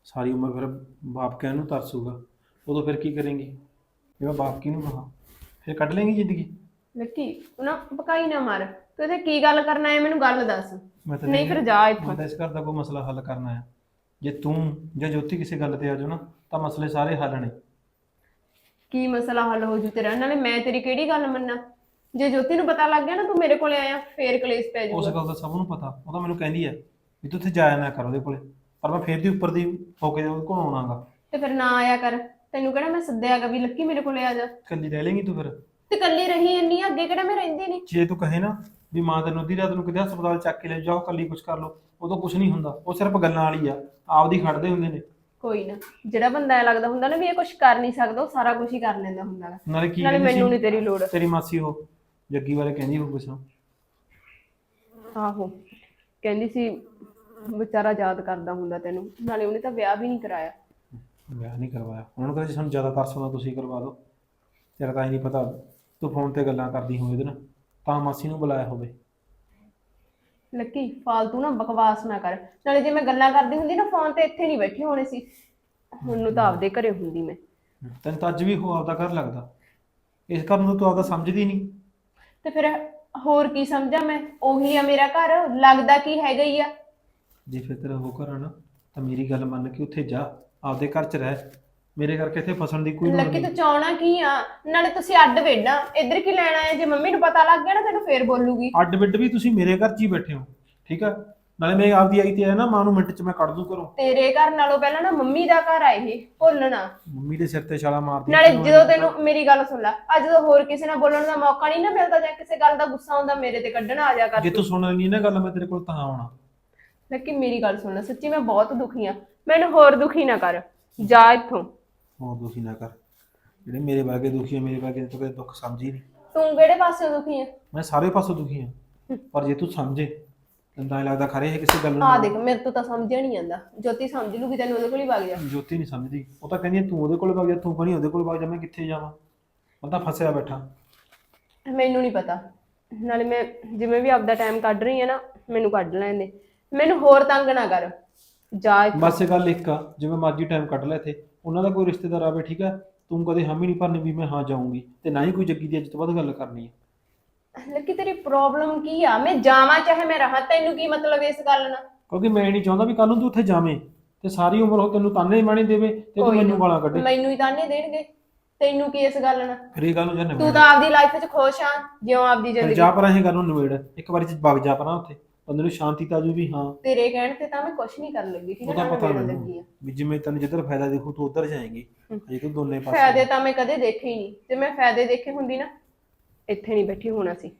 ਸਾਰੀ ਉਮਰ ਫਿਰ ਬਾਪ ਕਹਿਣ ਨੂੰ ਤਰਸੂਗਾ। ਉਦੋਂ ਫਿਰ ਕੀ ਕਰੇਂਗੀ? ਜੇ ਮੈਂ ਬਾਪ ਕਿਹਨੂੰ ਕਹਾਂ? ਫਿਰ ਕੱਢ ਲੇਂਗੀ ਜ਼ਿੰਦਗੀ? ਲੱਕੀ ਤੂੰ ਨਾ ਪਕਾਈ ਨਾ ਮਾਰ। ਤੂੰ ਇੱਥੇ ਕੀ ਗੱਲ ਕਰਨਾ ਹੈ ਮੈਨੂੰ ਗੱਲ ਦੱਸ। ਮੈਂ ਤਾਂ ਨਹੀਂ ਫਿਰ ਜਾ ਇੱਥੋਂ। ਮੈਂ ਤਾਂ ਇਸ ਘਰ ਦਾ ਕੋਈ ਮਸਲਾ ਹੱਲ ਕਰਨਾ ਹੈ ਜੇ ਤੂੰ ਜਾਂ ਜੋਤੀ ਕਿਸੇ ਗੱਲ ਤੇ ਆ ਜਾਓ ਨਾ ਤਾਂ ਮਸਲੇ ਸਾਰੇ ਹੱਲ ਨੇ। ਕੀ ਮਸਲਾ ਹੱਲ ਹੋ ਜੂ ਤੇਰਾ? ਨਾਲੇ ਮੈਂ ਤੇਰੀ ਕਿਹੜੀ ਗੱਲ ਮੰਨਾਂ? ਜੇ ਜੋਤੀ ਨੂੰ ਪਤਾ ਲੱਗ ਗਿਆ ਨਾ ਤੂੰ ਮੇਰੇ ਕੋਲੇ ਆਇਆ ਫੇਰ ਕਲੇਸ਼ ਪੈ ਉਸ ਗੱਲ ਦਾ ਸਭ ਨੂੰ ਪਤਾ। ਉਹ ਤਾਂ ਮੈਨੂੰ ਕਹਿੰਦੀ ਹੈ ਵੀ ਤੂੰ ਉੱਥੇ ਜਾਇਆ ਨਾ ਕਰ ਉਹਦੇ ਕੋਲੇ। ਪਰ ਮੈਂ ਫੇਰ ਦੀ ਉੱਪਰ ਦੀ ਹੋ ਕੇ ਕੋਲ ਆਉਣਾਗਾ ਤੇ ਫਿਰ ਨਾ ਆਇਆ ਕਰ। ਤੈਨੂੰ ਕਿਹੜਾ ਮੈਂ ਸੱਦਿਆਗਾ ਵੀ ਲੱਕੀ ਮੇਰੇ ਕੋਲੇ ਆ ਜਾ। ਇਕੱਲੀ ਰਹਿ ਲੇਂਗੀ ਤੂੰ ਫਿਰ। ਤੇ ਕੱਲੀ ਰਹੀ ਇੰਨੀ ਆ, ਅੱਗੇ ਕਿਹੜਾ ਮੈਂ ਰਹਿੰਦੀ ਨਹੀਂ ਜੇ ਤੂੰ ਕਹੇ ਨਾ ਵੀ ਮਾਂ ਤੈਨੂੰ ਅੱਧੀ ਰਾਤ ਨੂੰ ਕਿਤੇ ਹਸਪਤਾਲ ਚੱਕ ਕੇ ਲੈ ਜਾਓ ਕੱਲੀ ਕੁਝ ਕਰ ਲਓ ਉਦੋਂ ਕੁਝ ਨਹੀਂ ਹੁੰਦਾ। ਉਹ ਸਿਰਫ ਗੱਲਾਂ ਵਾਲੀ ਆ। ਆਪਦੀ ਖੜਦੇ ਹੁੰਦੇ ਨੇ। ਕੋਈ ਨਾ। ਜਿਹੜਾ ਬੰਦਾ ਐ ਲੱਗਦਾ ਹੁੰਦਾ ਨਾ ਵੀ ਇਹ ਕੁਝ ਕਰ ਨਹੀਂ ਸਕਦਾ ਉਹ ਸਾਰਾ ਕੁਝ ਹੀ ਕਰ ਲੈਂਦਾ ਹੁੰਦਾ ਗਾ। ਨਾਲੇ ਕੀ ਨਾਲੇ ਕਹਿੰਦੀ ਮੈਨੂੰ ਸੀ? ਨਹੀਂ ਤੇਰੀ ਲੋੜ। ਤੇਰੀ ਮਾਸੀ ਉਹ ਜੱਗੀ ਬਾਰੇ ਕਹਿੰਦੀ ਹੋ ਕੁਛ। ਆਹੋ। ਕਹਿੰਦੀ ਸੀ ਵਿਚਾਰਾ ਯਾਦ ਕਰਦਾ ਹੁੰਦਾ ਤੈਨੂੰ। ਨਾਲੇ ਉਹਨੇ ਤਾਂ ਵਿਆਹ ਵੀ ਨਹੀਂ ਕਰਾਇਆ। ਵਿਆਹ ਨਹੀਂ ਕਰਵਾਇਆ। ਹੁਣ ਕਹਿੰਦੇ ਸਾਨੂੰ ਜ਼ਿਆਦਾ ਤਰਸ ਆਉਂਦਾ ਤੁਸੀਂ ਕਰਵਾ ਦਿਓ। ਤੇਰਾ ਤਾਂ ਹੀ ਨਹੀਂ ਪਤਾ ਤੂੰ ਫੋਨ ਤੇ ਗੱਲਾਂ ਕਰਦੀ ਹੋਵੇ ਉਹਦੇ ਨਾਲ। ਤਾਂ ਮਾਸੀ ਨੂੰ ਬੁਲਾਇਆ ਹੋਵੇ। ਲੱਕੀ ਫਾਲਤੂ ਨਾ ਬਕਵਾਸ ਨਾ ਕਰ। ਨਾਲੇ ਜੇ ਮੈਂ ਗੱਲਾਂ ਕਰਦੀ ਹੁੰਦੀ ਨਾ ਫੋਨ ਤੇ ਇੱਥੇ ਨਹੀਂ ਬੈਠੀ ਹੋਣੀ ਸੀ। ਹੁਣ ਨੂੰ ਤਾਂ ਆਪਦੇ ਘਰੇ ਹੁੰਦੀ ਮੈਂ। ਤੈਨੂੰ ਤਾਂ ਅੱਜ ਵੀ ਹੋ ਆਪਦਾ ਘਰ ਲੱਗਦਾ। ਇਸ ਘਰ ਨੂੰ ਤੂੰ ਆਪਦਾ ਸਮਝਦੀ ਨਹੀਂ। ਤੇ ਫਿਰ ਹੋਰ ਕੀ ਸਮਝਾਂ ਮੈਂ? ਉਹੀ ਆ ਮੇਰਾ ਘਰ। ਲੱਗਦਾ ਕੀ ਹੈਗਾ ਹੀ ਆ। ਜੇ ਫਿਰ ਤੇਰਾ ਹੋ ਘਰ ਆ ਨਾ ਤਾਂ ਮੇਰੀ ਗੱਲ ਮੰਨ ਕੇ ਉੱਥੇ ਜਾ। ਆਪਦੇ ਘਰ 'ਚ ਰਹਿ। ਮੇਰੇ ਕਰਕੇ ਇੱਥੇ ਫਸਣ ਦੀ ਕੋਈ ਲੋੜ ਲੱਕੀ ਨਹੀਂ। ਤੂੰ ਚਾਹਣਾ ਕੀ ਆ? ਨਾਲੇ ਤੁਸੀਂ ਅੱਡ ਵੇਡਾਂ ਇੱਧਰ ਕੀ ਲੈਣਾ ਹੈ ਜੇ ਮੰਮੀ ਨੂੰ ਪਤਾ ਲੱਗ ਗਿਆ ਨਾ ਤੈਨੂੰ ਫੇਰ ਬੋਲੂਗੀ। ਅੱਡ ਬਿੱਡ ਵੀ ਤੁਸੀਂ ਮੇਰੇ ਘਰ 'ਚ ਹੀ ਬੈਠੇ ਹੋ ਠੀਕ ਆ? ਨਾਲੇ ਮੈਂ ਆਪਦੀ ਆਈ ਤੇ ਆਇਆ ਨਾ ਮਾਂ ਨੂੰ ਮਿੰਟ 'ਚ ਮੈਂ ਕੱਢ ਦੂੰ ਘਰੋਂ। ਤੇਰੇ ਘਰ ਨਾਲੋਂ ਪਹਿਲਾਂ ਨਾ ਮੰਮੀ ਦਾ ਘਰ ਆ ਇਹ ਭੁੱਲਣਾ। ਮੰਮੀ ਦੇ ਸਿਰ ਤੇ ਛਾਲਾ ਮਾਰਦੀ ਨਾਲੇ ਜਦੋਂ ਤੈਨੂੰ ਮੇਰੀ ਗੱਲ ਸੁਣ ਲੈ ਅੱਜ ਜਦੋਂ ਹੋਰ ਕਿਸੇ ਨਾਲ ਬੋਲਣ ਦਾ ਮੌਕਾ ਨਹੀਂ ਨਾ ਮਿਲਦਾ ਜਾਂ ਕਿਸੇ ਗੱਲ ਦਾ ਗੁੱਸਾ ਆਉਂਦਾ ਮੇਰੇ ਤੇ ਕੱਢਣਾ ਆ ਜਾ ਕਰ ਜੇ ਤੂੰ। ਸੁਣ ਲੈਣੀ ਨਾ ਗੱਲ ਮੈਂ ਤੇਰੇ ਕੋਲ ਤਾਂ ਆਉਣਾ। ਲੇਕਿਨ ਮੇਰੀ ਗੱਲ ਸੁਣ ਲੈ ਸੱਚੀ ਮੈਂ ਬਹੁਤ ਦੁਖੀ ਆ। ਮੈਨੂੰ ਹੋਰ ਦੁਖੀ ਨਾ ਕਰ। ਜਾ ਇੱਥੋਂ। ਹੋਰ ਦੁਖੀ ਨਾ ਕਰ। ਜਿਹੜੇ ਮੇਰੇ ਵਰਗੇ ਦੁਖੀ ਆ ਮੇਰੇ ਵਰਗੇ ਤੋਂ ਕਦੇ ਦੁੱਖ ਸਮਝੀ ਨਹੀਂ। ਤੂੰ ਕਿਹੜੇ ਪਾਸੇ ਦੁਖੀ ਆ? ਮੈਂ ਸਾਰੇ ਪਾਸੋਂ ਦੁਖੀ ਆ ਪਰ ਜੇ ਤੂੰ ਸਮਝੇ ਤੈਨੂੰ ਤਾਂ ਐਂ ਲੱਗਦਾ ਖਰੇ ਇਹ ਕਿਸੇ ਗੱਲ ਆ ਨੂੰ ਦੇਖ ਮੇਰੇ ਤੋਂ ਤਾਂ ਸਮਝਿਆ ਨਹੀਂ ਜਾਂਦਾ। ਜੋਤੀ ਸਮਝ ਲੂਗੀ ਤੈਨੂੰ ਉਹਦੇ ਕੋਲ ਹੀ ਵਗ ਜਾ। ਜੋਤੀ ਨਹੀਂ ਸਮਝਦੀ। ਉਹ ਤਾਂ ਕਹਿੰਦੀ ਆ, ਤੂੰ ਉਹਦੇ ਕੋਲ ਵਗ ਜਾ ਤੂੰ ਕਹਣੀ ਉਹਦੇ ਕੋਲ ਵਗ ਜਾ ਮੈਂ ਕਿੱਥੇ ਜਾਵਾਂ? ਮੈਂ ਤਾਂ ਫਸਿਆ ਬੈਠਾ। ਮੈਨੂੰ ਨਹੀਂ ਪਤਾ। ਨਾਲੇ ਮੈਂ ਜਿਵੇਂ ਵੀ ਆਪਦਾ ਟਾਈਮ ਕੱਢ ਰਹੀ ਆ ਨਾ ਮੈਨੂੰ ਕੱਢ ਲੈਣ ਦੇ। ਮੈਨੂੰ ਹੋਰ ਤੰਗ ਨਾ ਕਰ। ਜਾ ਇੱਥੋਂ। ਬਸ ਇਹ ਗੱਲ ਇੱਕ ਆ ਜਿਵੇਂ ਮਰਜ਼ੀ ਟਾਈਮ ਕੱਢ ਲੈ ਇੱਥੇ। ਉਹਨਾਂ ਦਾ ਕੋਈ ਰਿਸ਼ਤੇਦਾਰ ਆਵੇ ਠੀਕ ਆ? ਤੂੰ ਕਦੇ ਹਾਮੀ ਨਹੀਂ ਭਰਨੀ ਵੀ ਮੈਂ ਹਾਂ ਜਾਊਂਗੀ ਤੇ ਨਾ ਹੀ ਕੋਈ ਜੱਗੀ ਦੀ ਅੱਜ ਤੋਂ ਬਾਅਦ ਗੱਲ ਕਰਨੀ ਹੈ ਲੱਕੀ ਤੇਰੀ ਪ੍ਰੋਬਲਮ ਕੀ ਆ? ਮੈਂ ਜਾਵਾਂ ਚਾਹੇ ਮੈਂ ਰਹਾਂ ਤੈਨੂੰ ਕੀ ਮਤਲਬ ਇਸ ਗੱਲ ਨਾਲ ਕਿਉਂਕਿ ਮੈਂ ਨਹੀਂ ਚਾਹੁੰਦਾ ਵੀ ਕੱਲ ਨੂੰ ਤੂੰ ਉੱਥੇ ਜਾਵੇਂ ਤੇ ਸਾਰੀ ਉਮਰ ਉਹ ਤੈਨੂੰ ਤਾਨੇ ਮਾਣੇ ਦੇਵੇ ਤੇ ਤੂੰ ਕੋਈ ਮੈਨੂੰ ਨਾ। ਗਾਲਾਂ ਕੱਢੇ। ਮੈਨੂੰ ਹੀ ਤਾਨੇ ਦੇਣਗੇ। ਤੈਨੂੰ ਕੀ ਇਸ ਗੱਲ ਨਾਲ? ਫਿਰ ਇਹ ਗੱਲ ਨੂੰ ਜਾਣੇ ਤੂੰ ਤਾਂ ਆਪਦੀ ਲਾਈਫ ਵਿੱਚ ਖੁਸ਼ ਆ ਜਿਉਂ ਆਪਦੀ ਜ਼ਿੰਦਗੀ ਜਾ ਪਰ ਇਹ ਗੱਲ ਨੂੰ ਨਿਬੇੜ। ਇੱਕ ਵਾਰੀ ਚ ਵਗ ਜਾ ਪਰਾਂ ਉੱਥੇ। ਬੰਦੇ ਨੂੰ ਸ਼ਾਂਤੀ ਤਾਂ ਜੂ ਵੀ ਹਾਂ। ਤੇਰੇ ਕਹਿਣ ਤੇ ਤਾਂ ਮੈਂ ਕੁਝ ਨਹੀਂ ਕਰਨ ਲੱਗੀ ਠੀਕ ਹੈ ਉਹਦਾ ਨਾ ਪਤਾ ਮੈਨੂੰ ਲੱਗੀ ਆ। ਵੀ ਜਿਵੇਂ ਤੈਨੂੰ ਜਿੱਧਰ ਫਾਇਦਾ ਦੇਖੂ ਤੂੰ ਉਧਰ ਜਾਏਂਗੀ। ਅਜੇ ਤੂੰ ਦੋਨੇ ਪਾਸੇ ਫਾਇਦੇ ਤਾਂ ਮੈਂ ਕਦੇ ਦੇਖੇ ਹੀ ਨਹੀਂ। ਜੇ ਮੈਂ ਫਾਇਦੇ ਦੇਖੇ ਹੁੰਦੀ ਨਾ ਇੱਥੇ ਨਹੀਂ ਬੈਠੀ ਹੋਣਾ ਸੀ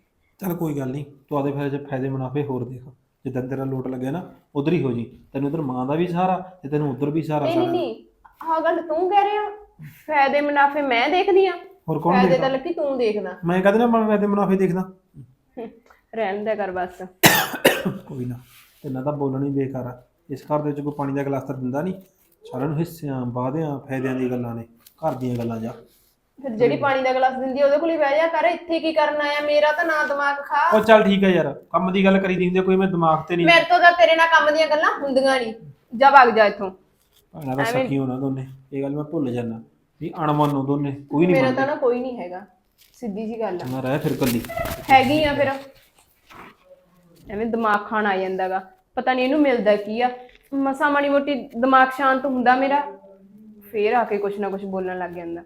ਚੱਲ ਕੋਈ ਗੱਲ ਨਹੀਂ ਤੂੰ ਆਦੇ ਫਾਇਦੇ ਚ ਫਾਇਦੇ ਮੁਨਾਫੇ ਹੋਰ ਦੇਖ। ਜਿੱਦਾਂ ਤੇਰਾ ਲੋਟ ਲੱਗਿਆ ਨਾ ਉਧਰ ਹੀ ਹੋ ਜੀ। ਤੈਨੂੰ ਉਧਰ ਮਾਂ ਦਾ ਵੀ ਸਹਾਰਾ ਤੇ ਤੈਨੂੰ ਉਧਰ ਵੀ ਸਹਾਰਾ ਨਹੀਂ ਨਹੀਂ ਸਾਰਾ। ਨਹੀਂ। ਆਹ ਗੱਲ ਤੂੰ ਕਹਿ ਰਿਹਾ ਫਾਇਦੇ ਮੁਨਾਫੇ ਮੈਂ ਦੇਖਦੀ ਆ ਹੋਰ ਕੌਣ ਫਾਇਦੇ ਤਾਂ ਦੇਖਦਾ? ਲੱਕੀ ਤੂੰ ਦੇਖਦਾ। ਮੈਂ ਕਹਦੇ ਨਾ ਮੈਂ ਫਾਇਦੇ ਮੁਨਾਫੇ ਦੇਖਦਾ। ਰਹਿਣ ਦੇ ਕਰ ਬਸ। ਕੋਈ ਨਾ। ਇੰਨਾ ਤਾਂ ਬੋਲਣਾ ਹੀ ਬੇਕਾਰ ਆ। ਇਸ ਘਰ ਦੇ ਵਿੱਚ ਕੋਈ ਪਾਣੀ ਦਾ ਗਲਾਸ ਤਾਂ ਦਿੰਦਾ ਨਹੀਂ। ਸਾਰਿਆਂ ਨੂੰ ਹਿੱਸਿਆਂ ਵਾਅਦਿਆਂ ਫਾਇਦਿਆਂ ਦੀ ਗੱਲਾਂ ਨੇ। ਘਰ ਦੀਆਂ ਗੱਲਾਂ ਜਾ। ਫਿਰ ਜਿਹੜੀ ਪਾਣੀ ਦਾ ਗਲਾਸ ਦਿੰਦੀ ਆ ਉਹਦੇ ਕੋਲ ਹੀ ਬਹਿ ਜਾ। ਕਰ ਇੱਥੇ ਕੀ ਕਰਨ ਆਇਆ? ਮੇਰਾ ਤਾਂ ਨਾ ਦਿਮਾਗ ਖਾ। ਉਹ ਚੱਲ ਠੀਕ ਹੈ ਯਾਰ। ਕੰਮ ਦੀ ਗੱਲ ਕਰੀ ਦੀ ਹੁੰਦੀ ਆ, ਕੋਈ ਮੈਂ ਦਿਮਾਗ ਤੇ ਨਹੀਂ। ਮੇਰੇ ਤੋਂ ਤਾਂ ਤੇਰੇ ਨਾਲ ਕੰਮ ਦੀਆਂ ਗੱਲਾਂ ਹੁੰਦੀਆਂ ਨਹੀਂ। ਜਾ ਭੱਗ ਜਾ ਇੱਥੋਂ। ਭੈਣਾਂ ਦਾ ਸਖੀ ਹੋਣਾ ਦੋਨੇ। ਇਹ ਗੱਲ ਮੈਂ ਭੁੱਲ ਜਾਣਾ ਵੀ ਅਣਮਨ ਦੋਨੇ। ਕੋਈ ਨਹੀਂ ਮੇਰਾ ਮੰਨਦਾ। ਤਾਂ ਨਾ ਕੋਈ ਨਹੀਂ ਹੈਗਾ। ਸਿੱਧੀ ਜੀ ਗੱਲ ਆ। ਚੰਗਾ ਰਹਿ ਫਿਰ ਕੱਲੀ ਹੈਗੀ ਆ ਫਿਰ। ਐਵੇਂ ਦਿਮਾਗ ਖਾਣ ਆ ਜਾਂਦਾਗਾ ਪਤਾ ਨਹੀਂ ਇਹਨੂੰ ਮਿਲਦਾ ਕੀ ਆ। ਮਸਾ ਮਾੜੀ ਮੋਟੀ ਦਿਮਾਗ ਸ਼ਾਂਤ ਹੁੰਦਾ ਮੇਰਾ, ਫੇਰ ਆ ਕੇ ਕੁਛ ਨਾ ਕੁਛ ਬੋਲਣ ਲੱਗ ਜਾਂਦਾ।